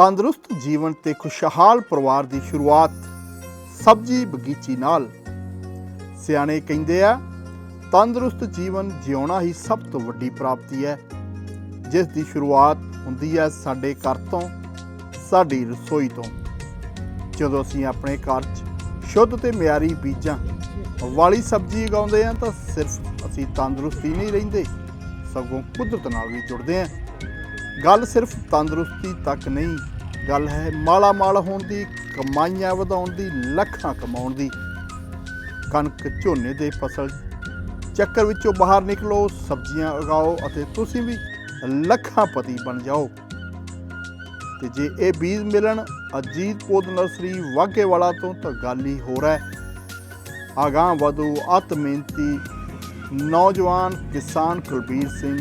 ਤੰਦਰੁਸਤ ਜੀਵਨ ਤੇ ਖੁਸ਼ਹਾਲ ਪਰਿਵਾਰ ਦੀ ਸ਼ੁਰੂਆਤ ਸਬਜ਼ੀ ਬਗੀਚੀ ਨਾਲ। ਸਿਆਣੇ ਕਹਿੰਦੇ ਆ, ਤੰਦਰੁਸਤ ਜੀਵਨ ਜਿਉਣਾ ਹੀ ਸਭ ਤੋਂ ਵੱਡੀ ਪ੍ਰਾਪਤੀ ਹੈ। ਜਿਸ ਦੀ ਸ਼ੁਰੂਆਤ ਹੁੰਦੀ ਹੈ ਸਾਡੇ ਘਰ ਤੋਂ, ਸਾਡੀ ਰਸੋਈ ਤੋਂ। ਜਦੋਂ ਅਸੀਂ ਆਪਣੇ ਘਰ 'ਚ ਸ਼ੁੱਧ ਤੇ ਮਿਆਰੀ ਬੀਜਾਂ, ਵਾਲੀ ਸਬਜ਼ੀ ਉਗਾਉਂਦੇ ਹਾਂ ਤਾਂ ਸਿਰਫ ਅਸੀਂ ਤੰਦਰੁਸਤੀ ਨਹੀਂ ਰਹਿੰਦੇ, ਸਗੋਂ ਕੁਦਰਤ ਨਾਲ ਵੀ ਜੁੜਦੇ ਹਾਂ। ਗੱਲ ਸਿਰਫ ਤੰਦਰੁਸਤੀ ਤੱਕ ਨਹੀਂ, ਗੱਲ ਹੈ ਮਾਲਾ ਮਾਲ ਹੋਣ ਦੀ, ਕਮਾਈਆਂ ਵਧਾਉਣ ਦੀ, ਲੱਖਾਂ ਕਮਾਉਣ ਦੀ। ਕਣਕ ਝੋਨੇ ਦੇ ਫਸਲ ਚੱਕਰ ਵਿੱਚੋਂ ਬਾਹਰ ਨਿਕਲੋ, ਸਬਜ਼ੀਆਂ ਉਗਾਓ ਅਤੇ ਤੁਸੀਂ ਵੀ ਲੱਖਾਂ ਪਤੀ ਬਣ ਜਾਓ। ਤੇ ਜੇ ਇਹ ਬੀਜ ਮਿਲਣ ਅਜੀਤ ਪੌਦ ਨਰਸਰੀ ਵਾਗੇ ਵਾਲਾ ਤੋਂ ਤਾਂ ਗੱਲ ਹੀ ਹੋ ਹੈ। ਆਗਾਂ ਵਧੂ ਅਤ ਮਿਹਨਤੀ ਨੌਜਵਾਨ ਕਿਸਾਨ ਕੁਲਬੀਰ ਸਿੰਘ,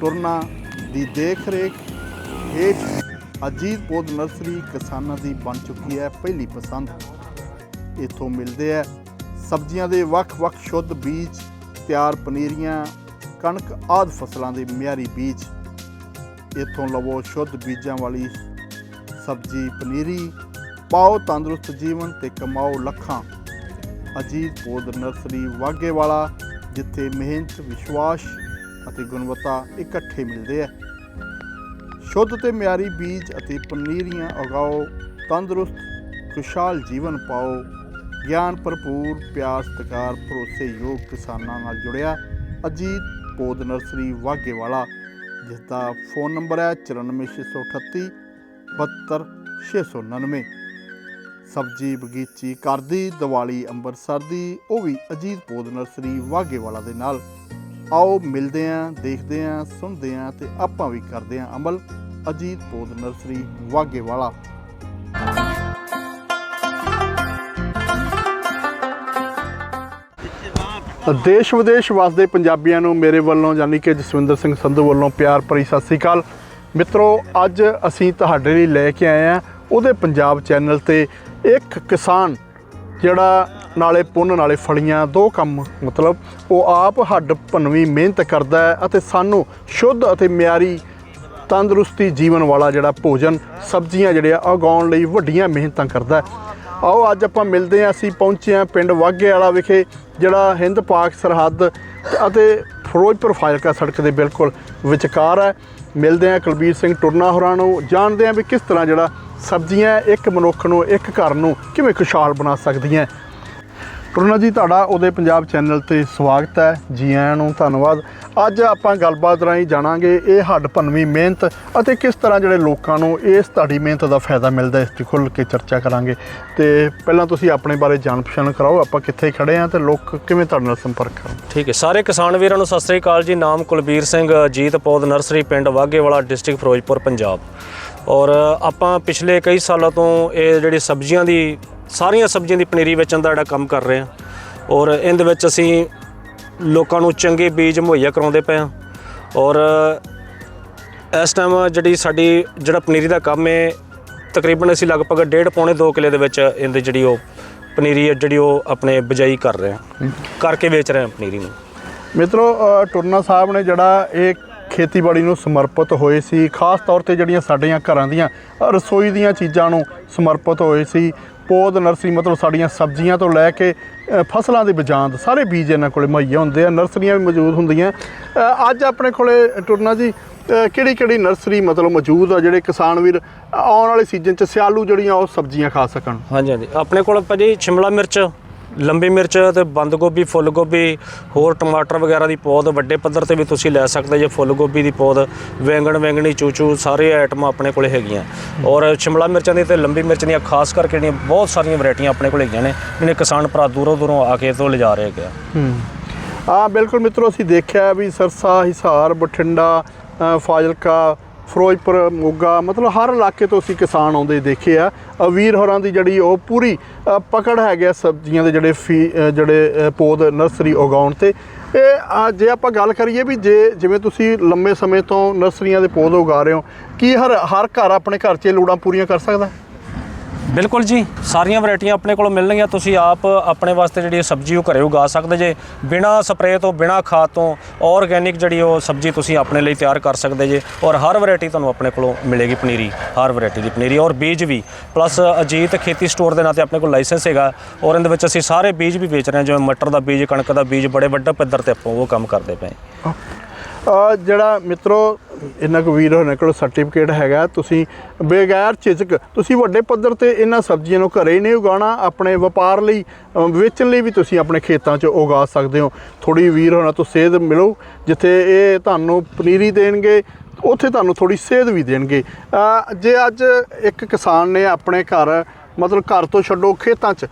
ਤੁਰਨਾ ਦੀ ਦੇਖ ਰੇਖ ਹੇਠ ਅਜੀਤ ਪੌਦ ਨਰਸਰੀ ਕਿਸਾਨਾਂ ਦੀ ਬਣ ਚੁੱਕੀ ਹੈ ਪਹਿਲੀ ਪਸੰਦ। ਇੱਥੋਂ ਮਿਲਦੇ ਹੈ ਸਬਜ਼ੀਆਂ ਦੇ ਵੱਖ-ਵੱਖ ਸ਼ੁੱਧ ਬੀਜ, ਤਿਆਰ ਪਨੀਰੀਆਂ, ਕਣਕ ਆਦ ਫਸਲਾਂ ਦੇ ਮਿਆਰੀ ਬੀਜ। ਇੱਥੋਂ ਲਵੋ ਸ਼ੁੱਧ ਬੀਜਾਂ ਵਾਲੀ ਸਬਜ਼ੀ, ਪਨੀਰੀ, ਪਾਓ ਤੰਦਰੁਸਤ ਜੀਵਨ ਤੇ ਕਮਾਓ ਲੱਖਾਂ। ਅਜੀਤ ਪੌਦ ਨਰਸਰੀ ਵਾਗੇ ਵਾਲਾ, ਜਿੱਥੇ ਮਿਹਨਤ, ਵਿਸ਼ਵਾਸ ਅਤੇ ਗੁਣਵੱਤਾ ਇਕੱਠੇ ਮਿਲਦੇ ਆ ਸ਼ੁੱਧ ਤੇ ਮਿਆਰੀ ਬੀਜ ਅਤੇ ਪਨੀਰੀਆਂ ਉਗਾਓ, ਤੰਦਰੁਸਤ, ਖੁਸ਼ਹਾਲ ਜੀਵਨ ਪਾਓ, ਗਿਆਨ ਭਰਪੂਰ, ਪਿਆਰ, ਸਤਿਕਾਰ, ਭਰੋਸੇਯੋਗ ਕਿਸਾਨਾਂ ਨਾਲ ਜੁੜਿਆ ਅਜੀਤ ਪੋਦ ਨਰਸਰੀ ਵਾਗੇ ਵਾਲਾ ਜਿਸ ਦਾ ਫੋਨ ਨੰਬਰ ਹੈ 94638 72699 ਸਬਜੀ, ਬਗੀਚੀ ਕਰਦੀ ਦੀਵਾਲੀ, ਅੰਮ੍ਰਿਤਸਰ ਦੀ, ਉਹ ਵੀ ਅਜੀਤ ਪੋਦ ਨਰਸਰੀ ਵਾਗੇ ਦੇ ਨਾਲ। ਆਓ ਮਿਲਦੇ ਆਂ ਦੇਖਦੇ ਆਂ ਸੁਣਦੇ ਆਂ ਤੇ ਆਪਾਂ ਵੀ ਕਰਦੇ ਆਂ ਅਮਲ। ਅਜੀਤ ਪੌਦ ਨਰਸਰੀ ਵਾਗੇ ਦੇਸ਼ ਵਿਦੇਸ਼ ਵਸਦੇ ਪੰਜਾਬੀਆਂ ਨੂੰ ਮੇਰੇ ਵੱਲੋਂ ਯਾਨੀ ਕਿ ਜਸਵਿੰਦਰ ਸਿੰਘ ਸੰਧੂ ਵੱਲੋਂ ਪਿਆਰ ਭਰੀ ਸਤਿ ਸ੍ਰੀ ਅਕਾਲ। ਮਿੱਤਰੋ, ਅੱਜ ਅਸੀਂ ਤੁਹਾਡੇ ਲਈ ਲੈ ਕੇ ਆਏ ਆ ਉਹਦੇ ਪੰਜਾਬ ਚੈਨਲ ਤੇ ਇੱਕ ਕਿਸਾਨ ਜਿਹੜਾ ਨਾਲੇ ਪੁੰਨ, ਨਾਲੇ ਫਲੀਆਂ, ਦੋ ਕੰਮ ਮਤਲਬ ਉਹ ਆਪ ਹੱਡ ਭੰਨਵੀਂ ਮਿਹਨਤ ਕਰਦਾ ਹੈ ਅਤੇ ਸਾਨੂੰ ਸ਼ੁੱਧ ਅਤੇ ਮਿਆਰੀ ਤੰਦਰੁਸਤੀ ਜੀਵਨ ਵਾਲਾ ਜਿਹੜਾ ਭੋਜਨ, ਸਬਜ਼ੀਆਂ ਜਿਹੜੇ ਆ ਉਗਾਉਣ ਲਈ ਵੱਡੀਆਂ ਮਿਹਨਤਾਂ ਕਰਦਾ ਆਓ ਅੱਜ ਆਪਾਂ ਮਿਲਦੇ ਹਾਂ, ਅਸੀਂ ਪਹੁੰਚੇ ਹਾਂ ਪਿੰਡ ਵਾਗੇ ਵਾਲਾ ਵਿਖੇ, ਜਿਹੜਾ ਹਿੰਦ ਪਾਕ ਸਰਹੱਦ ਅਤੇ ਫਿਰੋਜ਼ਪੁਰ ਫਾਜ਼ਿਲਕਾ ਸੜਕ ਦੇ ਬਿਲਕੁਲ ਵਿਚਕਾਰ ਹੈ। ਮਿਲਦੇ ਹਾਂ ਕੁਲਬੀਰ ਸਿੰਘ ਟੁਰਨਾ ਹੋਰਾਂ ਨੂੰ। ਜਾਣਦੇ ਹਾਂ ਵੀ ਕਿਸ ਤਰ੍ਹਾਂ ਜਿਹੜਾ ਸਬਜ਼ੀਆਂ ਇੱਕ ਮਨੁੱਖ ਨੂੰ, ਇੱਕ ਘਰ ਨੂੰ ਕਿਵੇਂ ਖੁਸ਼ਹਾਲ ਬਣਾ ਸਕਦੀਆਂ। ਟੁਰਨਾ ਜੀ, ਤੁਹਾਡਾ ਉਹਦੇ ਪੰਜਾਬ ਚੈਨਲ ਤੇ ਸਵਾਗਤ ਹੈ। ਜੀ ਆਇਆਂ ਨੂੰ ਧੰਨਵਾਦ। ਅੱਜ ਆਪਾਂ ਗੱਲਬਾਤ ਰਾਹੀਂ ਜਾਣਾਂਗੇ ਇਹ ਹੱਡ ਭੰਨਵੀਂ ਮਿਹਨਤ ਅਤੇ ਕਿਸ ਤਰ੍ਹਾਂ ਜਿਹੜੇ ਲੋਕਾਂ ਨੂੰ ਇਸ ਤੁਹਾਡੀ ਮਿਹਨਤ ਦਾ ਫਾਇਦਾ ਮਿਲਦਾ ਇਸ ਤੇ ਖੁੱਲ੍ਹ ਕੇ ਚਰਚਾ ਕਰਾਂਗੇ। ਤੇ ਪਹਿਲਾਂ ਤੁਸੀਂ ਆਪਣੇ ਬਾਰੇ ਜਾਣ ਪਛਾਣ ਕਰਾਓ, ਆਪਾਂ ਕਿੱਥੇ ਖੜੇ ਆ ਤੇ ਲੋਕ ਕਿਵੇਂ ਤੁਹਾਡੇ ਨਾਲ ਸੰਪਰਕ ਕਰਨ? ਠੀਕ ਹੈ, ਸਾਰੇ ਕਿਸਾਨ ਵੀਰਾਂ ਨੂੰ ਸਤਿ ਸ੍ਰੀ ਅਕਾਲ ਜੀ। ਨਾਮ ਕੁਲਬੀਰ ਸਿੰਘ, ਜੀਤ ਪੌਦ ਨਰਸਰੀ, ਪਿੰਡ ਵਾਘੇਵਾਲਾ, ਡਿਸਟ੍ਰਿਕਟ ਫਿਰੋਜ਼ਪੁਰ, ਪੰਜਾਬ। ਔਰ ਆਪਾਂ ਪਿਛਲੇ ਕਈ ਸਾਲਾਂ ਤੋਂ ਇਹ ਜਿਹੜੀ ਸਬਜ਼ੀਆਂ ਦੀ ਸਾਰੀਆਂ ਸਬਜ਼ੀਆਂ ਦੀ ਪਨੀਰੀ ਵੇਚਣ ਦਾ ਜਿਹੜਾ ਕੰਮ ਕਰ ਰਹੇ ਹਾਂ ਔਰ ਇਹਦੇ ਵਿੱਚ ਅਸੀਂ ਲੋਕਾਂ ਨੂੰ ਚੰਗੇ ਬੀਜ ਮੁਹੱਈਆ ਕਰਾਉਂਦੇ ਪਏ ਹਾਂ ਔਰ ਇਸ ਟਾਈਮ ਜਿਹੜੀ ਸਾਡੀ ਜਿਹੜਾ ਪਨੀਰੀ ਦਾ ਕੰਮ ਹੈ ਤਕਰੀਬਨ ਅਸੀਂ ਲਗਭਗ ਡੇਢ ਪੌਣੇ 2 ਕਿਲੇ ਦੇ ਵਿੱਚ ਇਹਦੀ ਜਿਹੜੀ ਉਹ ਪਨੀਰੀ ਹੈ ਜਿਹੜੀ ਉਹ ਆਪਣੇ ਬਜਾਈ ਕਰ ਰਹੇ ਹਾਂ ਕਰਕੇ ਵੇਚ ਰਹੇ ਹਾਂ ਪਨੀਰੀ ਨੂੰ। ਮਿੱਤਰੋ ਅ, ਟੁਰਨਾ ਸਾਹਿਬ ਨੇ ਜਿਹੜਾ ਇਹ ਖੇਤੀਬਾੜੀ ਨੂੰ ਸਮਰਪਿਤ ਹੋਏ ਸੀ ਖਾਸ ਤੌਰ ਤੇ ਜਿਹੜੀਆਂ ਸਾਡੀਆਂ ਘਰਾਂ ਦੀਆਂ ਰਸੋਈ ਦੀਆਂ ਚੀਜ਼ਾਂ ਨੂੰ ਸਮਰਪਿਤ ਹੋਏ ਸੀ ਪੌਦ ਨਰਸਰੀ ਮਤਲਬ ਸਾਡੀਆਂ ਸਬਜ਼ੀਆਂ ਤੋਂ ਲੈ ਕੇ ਫਸਲਾਂ ਦੇ ਬਜਾਂਦ, ਸਾਰੇ ਬੀਜ ਇਹਨਾਂ ਕੋਲੇ ਮੁਹੱਈਆ ਹੁੰਦੇ ਆ, ਨਰਸਰੀਆਂ ਵੀ ਮੌਜੂਦ ਹੁੰਦੀਆਂ। ਅੱਜ ਆਪਣੇ ਕੋਲੇ ਟੁਰਨਾ ਜੀ ਕਿਹੜੀ ਕਿਹੜੀ ਨਰਸਰੀ ਮਤਲਬ ਮੌਜੂਦ ਆ ਜਿਹੜੇ ਕਿਸਾਨ ਵੀਰ ਆਉਣ ਵਾਲੇ ਸੀਜ਼ਨ 'ਚ ਸਿਆਲੂ ਜਿਹੜੀਆਂ ਉਹ ਸਬਜ਼ੀਆਂ ਖਾ ਸਕਣ? ਹਾਂਜੀ ਹਾਂਜੀ। ਆਪਣੇ ਕੋਲ ਭਾਜੀ ਸ਼ਿਮਲਾ ਮਿਰਚ ਲੰਬੀ ਮਿਰਚ ਤੇ ਬੰਦ ਗੋਭੀ, ਫੁੱਲ ਗੋਭੀ, ਹੋਰ ਟਮਾਟਰ ਵਗੈਰਾ ਦੀ ਪੌਦ ਵੱਡੇ ਪੱਧਰ ਤੇ ਵੀ ਤੁਸੀਂ ਲੈ ਸਕਦੇ ਜੇ ਫੁੱਲ ਗੋਭੀ ਦੀ ਪੌਦ ਵੈਂਗਣ, ਵੈਂਗਣੀ, ਚੂਚੂ, ਸਾਰੇ ਆਈਟਮਾਂ ਆਪਣੇ ਕੋਲ ਹੈਗੀਆਂ। ਔਰ ਸ਼ਿਮਲਾ ਮਿਰਚਾਂ ਦੀ ਤੇ ਲੰਬੀ ਮਿਰਚ ਦੀਆਂ ਖਾਸ ਕਰਕੇ ਜਿਹੜੀਆਂ ਬਹੁਤ ਸਾਰੀਆਂ ਵੈਰਾਈਟੀਆਂ ਆਪਣੇ ਕੋਲ ਹੈਗੀਆਂ ਨੇ ਜਿਹੜੇ ਕਿਸਾਨ ਭਰਾ ਦੂਰੋਂ ਦੂਰੋਂ ਆ ਕੇ ਤੋਂ ਲਿਜਾ ਰਹੇ ਹੈਗੇ ਆ। ਹਾਂ। ਬਿਲਕੁਲ ਮਿੱਤਰੋ, ਅਸੀਂ ਦੇਖਿਆ ਵੀ ਸਰਸਾ, ਹਿਸਾਰ, ਬਠਿੰਡਾ ਫਾਜ਼ਿਲਕਾ ਫਿਰੋਜ਼ਪੁਰ ਮੋਗਾ ਮਤਲਬ ਹਰ ਇਲਾਕੇ ਤੋਂ ਅਸੀਂ ਕਿਸਾਨ ਆਉਂਦੇ ਦੇਖੇ ਆ। ਵੀਰ ਹੋਰਾਂ ਦੀ ਜਿਹੜੀ ਉਹ ਪੂਰੀ ਪਕੜ ਹੈਗੇ ਆ ਸਬਜ਼ੀਆਂ ਦੇ ਜਿਹੜੇ ਫੀ ਜਿਹੜੇ ਅ, ਪੌਦ ਨਰਸਰੀ ਉਗਾਉਣ ਤੇ। ਇਹ ਜੇ ਆਪਾਂ ਗੱਲ ਕਰੀਏ ਵੀ ਜੇ ਜਿਵੇਂ ਤੁਸੀਂ ਲੰਮੇ ਸਮੇਂ ਤੋਂ ਨਰਸਰੀਆਂ ਦੇ ਪੌਦੇ ਉਗਾ ਰਹੇ ਹੋ ਕੀ ਹਰ ਹਰ ਘਰ ਆਪਣੇ ਘਰ 'ਚ ਇਹ ਲੋੜਾਂ ਪੂਰੀਆਂ ਕਰ ਸਕਦਾ? ਬਿਲਕੁਲ ਜੀ, ਸਾਰੀਆਂ ਵੈਰਾਈਟੀਆਂ ਆਪਣੇ ਕੋਲ ਮਿਲਣਗੀਆਂ, ਤੁਸੀਂ ਆਪ ਆਪਣੇ ਵਾਸਤੇ ਜਿਹੜੀ ਸਬਜ਼ੀ ਉਹ ਘਰੇ ਉਗਾ ਸਕਦੇ ਜੇ, ਬਿਨਾ ਸਪਰੇਅ ਤੋਂ, ਬਿਨਾ ਖਾਦ ਤੋਂ ਆਰਗੇਨਿਕ ਜਿਹੜੀ ਉਹ ਸਬਜ਼ੀ ਤੁਸੀਂ ਆਪਣੇ ਲਈ ਤਿਆਰ ਕਰ ਸਕਦੇ ਜੇ, ਔਰ ਹਰ ਵੈਰਾਈਟੀ ਤੁਹਾਨੂੰ ਆਪਣੇ ਕੋਲੋਂ ਮਿਲੇਗੀ ਪਨੀਰੀ, ਹਰ ਵੈਰਾਈਟੀ ਦੀ ਪਨੀਰੀ, ਔਰ ਬੀਜ ਵੀ ਪਲੱਸ ਅਜੀਤ ਖੇਤੀ ਸਟੋਰ ਦੇ ਨਾਂ ਤੇ ਆਪਣੇ ਕੋਲ ਲਾਇਸੈਂਸ ਹੈਗਾ, ਔਰ ਇਹਦੇ ਵਿੱਚ ਅਸੀਂ ਸਾਰੇ ਬੀਜ ਵੀ ਵੇਚ ਰਹੇ ਹਾਂ, ਜਿਵੇਂ ਮਟਰ ਦਾ ਬੀਜ, ਕਣਕ ਦਾ ਬੀਜ, ਬੜੇ ਵੱਡੇ ਪੱਧਰ ਤੇ ਆਪਾਂ ਉਹ ਕੰਮ ਕਰਦੇ ਪਏ ਹਾਂ। ਜਿਹੜਾ ਮਿੱਤਰੋ, ਇਹਨਾਂ ਕੋ ਵੀਰ ਹੋਣਾ ਕੋਲ ਸਰਟੀਫਿਕੇਟ ਹੈਗਾ, ਤੁਸੀਂ ਬਗੈਰ ਝਿਜਕ, ਤੁਸੀਂ ਵੱਡੇ ਪੱਧਰ ਤੇ ਇਹਨਾਂ ਸਬਜ਼ੀਆਂ ਨੂੰ ਘਰੇ ਹੀ ਨਹੀਂ ਉਗਾਉਣਾ, ਆਪਣੇ ਵਪਾਰ ਲਈ ਵੇਚਣ ਲਈ ਵੀ ਤੁਸੀਂ ਆਪਣੇ ਖੇਤਾਂ 'ਚ ਉਗਾ ਸਕਦੇ ਹੋ ਥੋੜੀ ਵੀਰ ਹੋਣਾ ਤੋਂ ਸੇਧ ਮਿਲੋ, ਜਿੱਥੇ ਇਹ ਤੁਹਾਨੂੰ ਪਨੀਰੀ ਦੇਣਗੇ, ਉੱਥੇ ਤੁਹਾਨੂੰ ਥੋੜੀ ਸੇਧ ਵੀ ਦੇਣਗੇ ਜੇ ਅੱਜ ਇੱਕ ਕਿਸਾਨ ਨੇ ਆਪਣੇ ਘਰ, ਮਤਲਬ ਘਰ ਤੋਂ ਛੱਡੋ ਖੇਤਾਂ 'ਚ,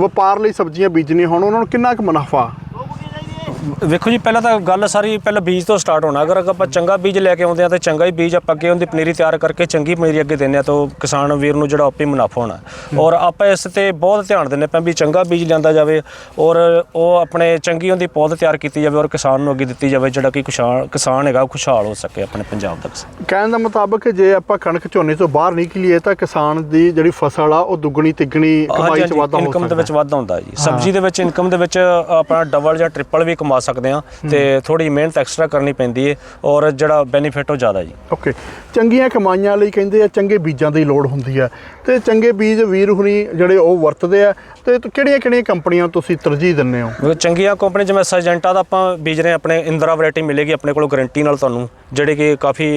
ਵਪਾਰ ਲਈ ਸਬਜ਼ੀਆਂ ਬੀਜਣੀਆਂ ਹੋਣ, ਉਹਨਾਂ ਨੂੰ ਕਿੰਨਾ ਕੁ ਮੁਨਾਫਾ ਵੇਖੋ ਜੀ ਪਹਿਲਾਂ ਤਾਂ ਗੱਲ ਸਾਰੀ ਪਹਿਲਾਂ ਬੀਜ ਤੋਂ ਸਟਾਰਟ ਹੋਣਾ। ਅਗਰ ਆਪਾਂ ਚੰਗਾ ਬੀਜ ਲੈ ਕੇ ਆਉਂਦੇ ਆ ਤਾਂ ਚੰਗਾ ਹੀ ਬੀਜ ਆਪਾਂ ਅੱਗੇ ਉਹਦੀ ਪਨੀਰੀ ਤਿਆਰ ਕਰਕੇ ਚੰਗੀ ਪਨੀਰੀ ਅੱਗੇ ਦਿੰਦੇ ਆ ਤਾਂ ਕਿਸਾਨ ਵੀਰ ਨੂੰ ਜਿਹੜਾ ਆਪੇ ਮੁਨਾਫਾ ਹੋਣਾ। ਔਰ ਆਪਾਂ ਇਸ ਤੇ ਬਹੁਤ ਧਿਆਨ ਦਿੰਦੇ ਪਏ ਵੀ ਚੰਗਾ ਬੀਜ ਲਿਆਂਦਾ ਜਾਵੇ ਔਰ ਉਹ ਆਪਣੇ ਚੰਗੀ ਉਹਦੀ ਪੌਦ ਤਿਆਰ ਕੀਤੀ ਜਾਵੇ ਔਰ ਕਿਸਾਨ ਨੂੰ ਅੱਗੇ ਦਿੱਤੀ ਜਾਵੇ ਜਿਹੜਾ ਕਿ ਕਿਸਾਨ ਕਿਸਾਨ ਹੈਗਾ ਖੁਸ਼ਹਾਲ ਹੋ ਸਕੇ ਆਪਣੇ ਪੰਜਾਬ ਦਾ ਕਿਸਾਨ। ਕਹਿਣ ਦਾ ਮੁਤਾਬਕ ਜੇ ਆਪਾਂ ਕਣਕ ਝੋਨੇ ਤੋਂ ਬਾਹਰ ਨਿਕਲੀਏ ਤਾਂ ਕਿਸਾਨ ਦੀ ਜਿਹੜੀ ਫਸਲ ਆ ਉਹ ਦੁੱਗਣੀ ਤਿੱਗਣੀ ਕਮਾਈ ਚ ਵਾਧਾ ਹੋ ਇਨਕਮ ਦੇ ਸਕਦਾ। ਵਿੱਚ ਵਾਧਾ ਹੁੰਦਾ ਜੀ। ਸਬਜ਼ੀ ਦੇ ਵਿੱਚ ਇਨਕਮ ਦੇ ਵਿੱਚ ਆਪਣਾ ਡਬਲ ਜਾਂ ਟ੍ਰਿਪਲ ਵੀ ਕਮਾ ਸਕਦੇ ਆ ਤੇ ਥੋੜੀ ਮਿਹਨਤ ਐਕਸਟਰਾ ਕਰਨੀ ਪੈਂਦੀ ਹੈ ਔਰ ਜਿਹੜਾ ਬੈਨੀਫਿਟ ਉਹ ਜ਼ਿਆਦਾ ਜੀ। ਓਕੇ ਚੰਗੀਆਂ ਕਮਾਈਆਂ ਲਈ ਕਹਿੰਦੇ ਆ ਚੰਗੇ ਬੀਜਾਂ ਦੀ ਲੋੜ ਹੁੰਦੀ ਆ। ਤੇ ਚੰਗੇ ਬੀਜ ਵੀਰ ਹੁਣੀ ਜਿਹੜੇ ਉਹ ਵਰਤਦੇ ਆ ਤੇ ਕਿਹੜੀਆਂ ਕਿਹੜੀਆਂ ਕੰਪਨੀਆਂ ਤੁਸੀਂ ਤਰਜੀਹ ਦਿੰਦੇ ਹੋ? ਚੰਗੀਆਂ ਕੰਪਨੀ ਜਿਵੇਂ ਸਰਜੈਂਟਾ ਦਾ ਆਪਾਂ ਬੀਜ ਰਹੇ ਆਪਣੇ ਇੰਦਰਾ ਵੈਰਾਈਟੀ ਮਿਲੇਗੀ ਆਪਣੇ ਕੋਲ ਗਾਰੰਟੀ ਨਾਲ ਤੁਹਾਨੂੰ ਜਿਹੜੇ ਕਿ ਕਾਫੀ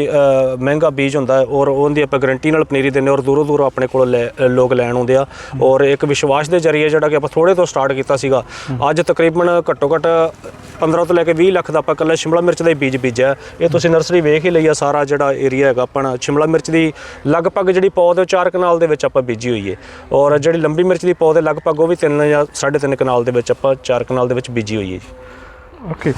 ਮਹਿੰਗਾ ਬੀਜ ਹੁੰਦਾ ਔਰ ਉਹਦੀ ਆਪਾਂ ਗਾਰੰਟੀ ਨਾਲ ਪਨੀਰੀ ਦਿੰਦੇ ਹਾਂ ਔਰ ਦੂਰੋਂ ਦੂਰੋਂ ਆਪਣੇ ਕੋਲ ਲੋਕ ਲੈਣ ਆਉਂਦੇ ਆ। ਔਰ ਇੱਕ ਵਿਸ਼ਵਾਸ ਦੇ ਜ਼ਰੀਏ ਜਿਹੜਾ ਕਿ ਆਪਾਂ ਥੋੜੇ ਤੋਂ ਸਟਾਰਟ ਕੀਤਾ ਸੀਗਾ ਅੱਜ ਤਕਰੀਬਨ ਘੱਟੋ ਘੱਟ 15 ਤੋਂ ਲੈ ਕੇ 20 ਲੱਖ ਦਾ ਆਪਾਂ ਇਕੱਲਾ ਸ਼ਿਮਲਾ ਮਿਰਚ ਦਾ ਹੀ ਬੀਜ ਬੀਜਿਆ। ਇਹ ਤੁਸੀਂ ਨਰਸਰੀ ਵੇਖ ਹੀ ਲਈ ਆ, ਸਾਰਾ ਜਿਹੜਾ ਏਰੀਆ ਹੈਗਾ ਆਪਣਾ। ਸ਼ਿਮਲਾ ਮਿਰਚ ਦੀ ਲਗਭਗ ਜਿਹੜੀ ਪੌਦ ਉਹ ਚਾਰ ਕਨਾਲ ਦੇ ਵਿੱਚ ਆਪਾਂ ਬੀਜੀ ਹੋਈ ਹੈ ਔਰ ਜਿਹੜੀ ਲੰਬੀ ਮਿਰਚ ਦੀ ਪੌਦ ਹੈ ਲਗਭਗ ਉਹ ਵੀ 3 ਜਾਂ 3.5 ਕਨਾਲ ਦੇ ਵਿੱਚ ਆਪਾਂ ਚਾਰ ਕਨਾਲ ਦੇ ਵਿੱਚ ਬੀਜੀ ਹੋਈ ਹੈ ਜੀ। ਓਕੇ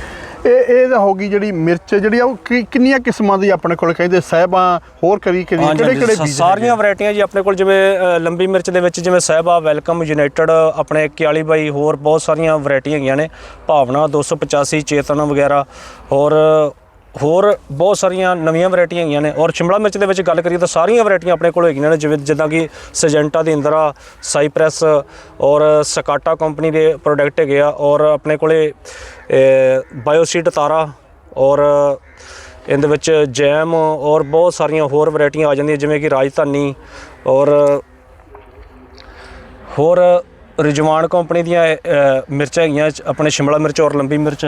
ਇਹ ਇਹ ਤਾਂ ਹੋ ਗਈ ਜਿਹੜੀ ਮਿਰਚ ਜਿਹੜੀ ਆ ਉਹ ਕਿ- ਕਿੰਨੀਆਂ ਕਿਸਮਾਂ ਦੀ ਆਪਣੇ ਕੋਲ? ਕਹਿੰਦੇ ਸਹਿਬਾਂ ਹੋਰ ਕਰੀ ਕਰੀ ਹਾਂਜੀ, ਕਿਹੜੇ ਕਿਹੜੇ ਹਾਂਜੀ, ਬੀਜ ਸਾਰੀਆਂ ਵੈਰਾਈਟੀਆਂ ਜੀ ਆਪਣੇ ਕੋਲ ਜਿਵੇਂ ਅ, ਲੰਬੀ ਮਿਰਚ ਦੇ ਵਿੱਚ ਜਿਵੇਂ ਸਹਿਬਾ ਵੈਲਕਮ ਯੂਨਾਈਟਿਡ ਆਪਣੇ 41 ਬਾਈ ਹੋਰ ਬਹੁਤ ਸਾਰੀਆਂ ਵੈਰਾਈਟੀਆਂ ਹੈਗੀਆਂ ਨੇ। ਭਾਵਨਾ 285 ਚੇਤਨ ਵਗੈਰਾ ਹੋਰ ਹੋਰ ਬਹੁਤ ਸਾਰੀਆਂ ਨਵੀਆਂ ਵੈਰਾਈਟੀਆਂ ਹੈਗੀਆਂ ਨੇ। ਔਰ ਸ਼ਿਮਲਾ ਮਿਰਚ ਦੇ ਵਿੱਚ ਗੱਲ ਕਰੀਏ ਤਾਂ ਸਾਰੀਆਂ ਵੈਰਾਈਟੀਆਂ ਆਪਣੇ ਕੋਲ ਹੈਗੀਆਂ ਨੇ, ਜਿਵੇਂ ਜਿੱਦਾਂ ਕਿ ਸਜੈਂਟਾ ਦੀ ਇੰਦਰਾ ਸਾਈਪ੍ਰੈਸ ਔਰ ਸਕਾਟਾ ਕੰਪਨੀ ਦੇ ਪ੍ਰੋਡਕਟ ਹੈਗੇ ਆ, ਔਰ ਆਪਣੇ ਕੋਲੇ ਬਾਇਓਸੀਡ ਤਾਰਾ, ਔਰ ਇਹਦੇ ਵਿੱਚ ਜੈਮ, ਔਰ ਬਹੁਤ ਸਾਰੀਆਂ ਹੋਰ ਵੈਰਾਈਟੀਆਂ ਆ ਜਾਂਦੀਆਂ, ਜਿਵੇਂ ਕਿ ਰਾਜਧਾਨੀ, ਔਰ ਹੋਰ ਰਿਜਵਾਨ ਕੰਪਨੀ ਦੀਆਂ ਮਿਰਚਾਂ ਹੈਗੀਆਂ, ਆਪਣੇ ਸ਼ਿਮਲਾ ਮਿਰਚ ਔਰ ਲੰਬੀ ਮਿਰਚ।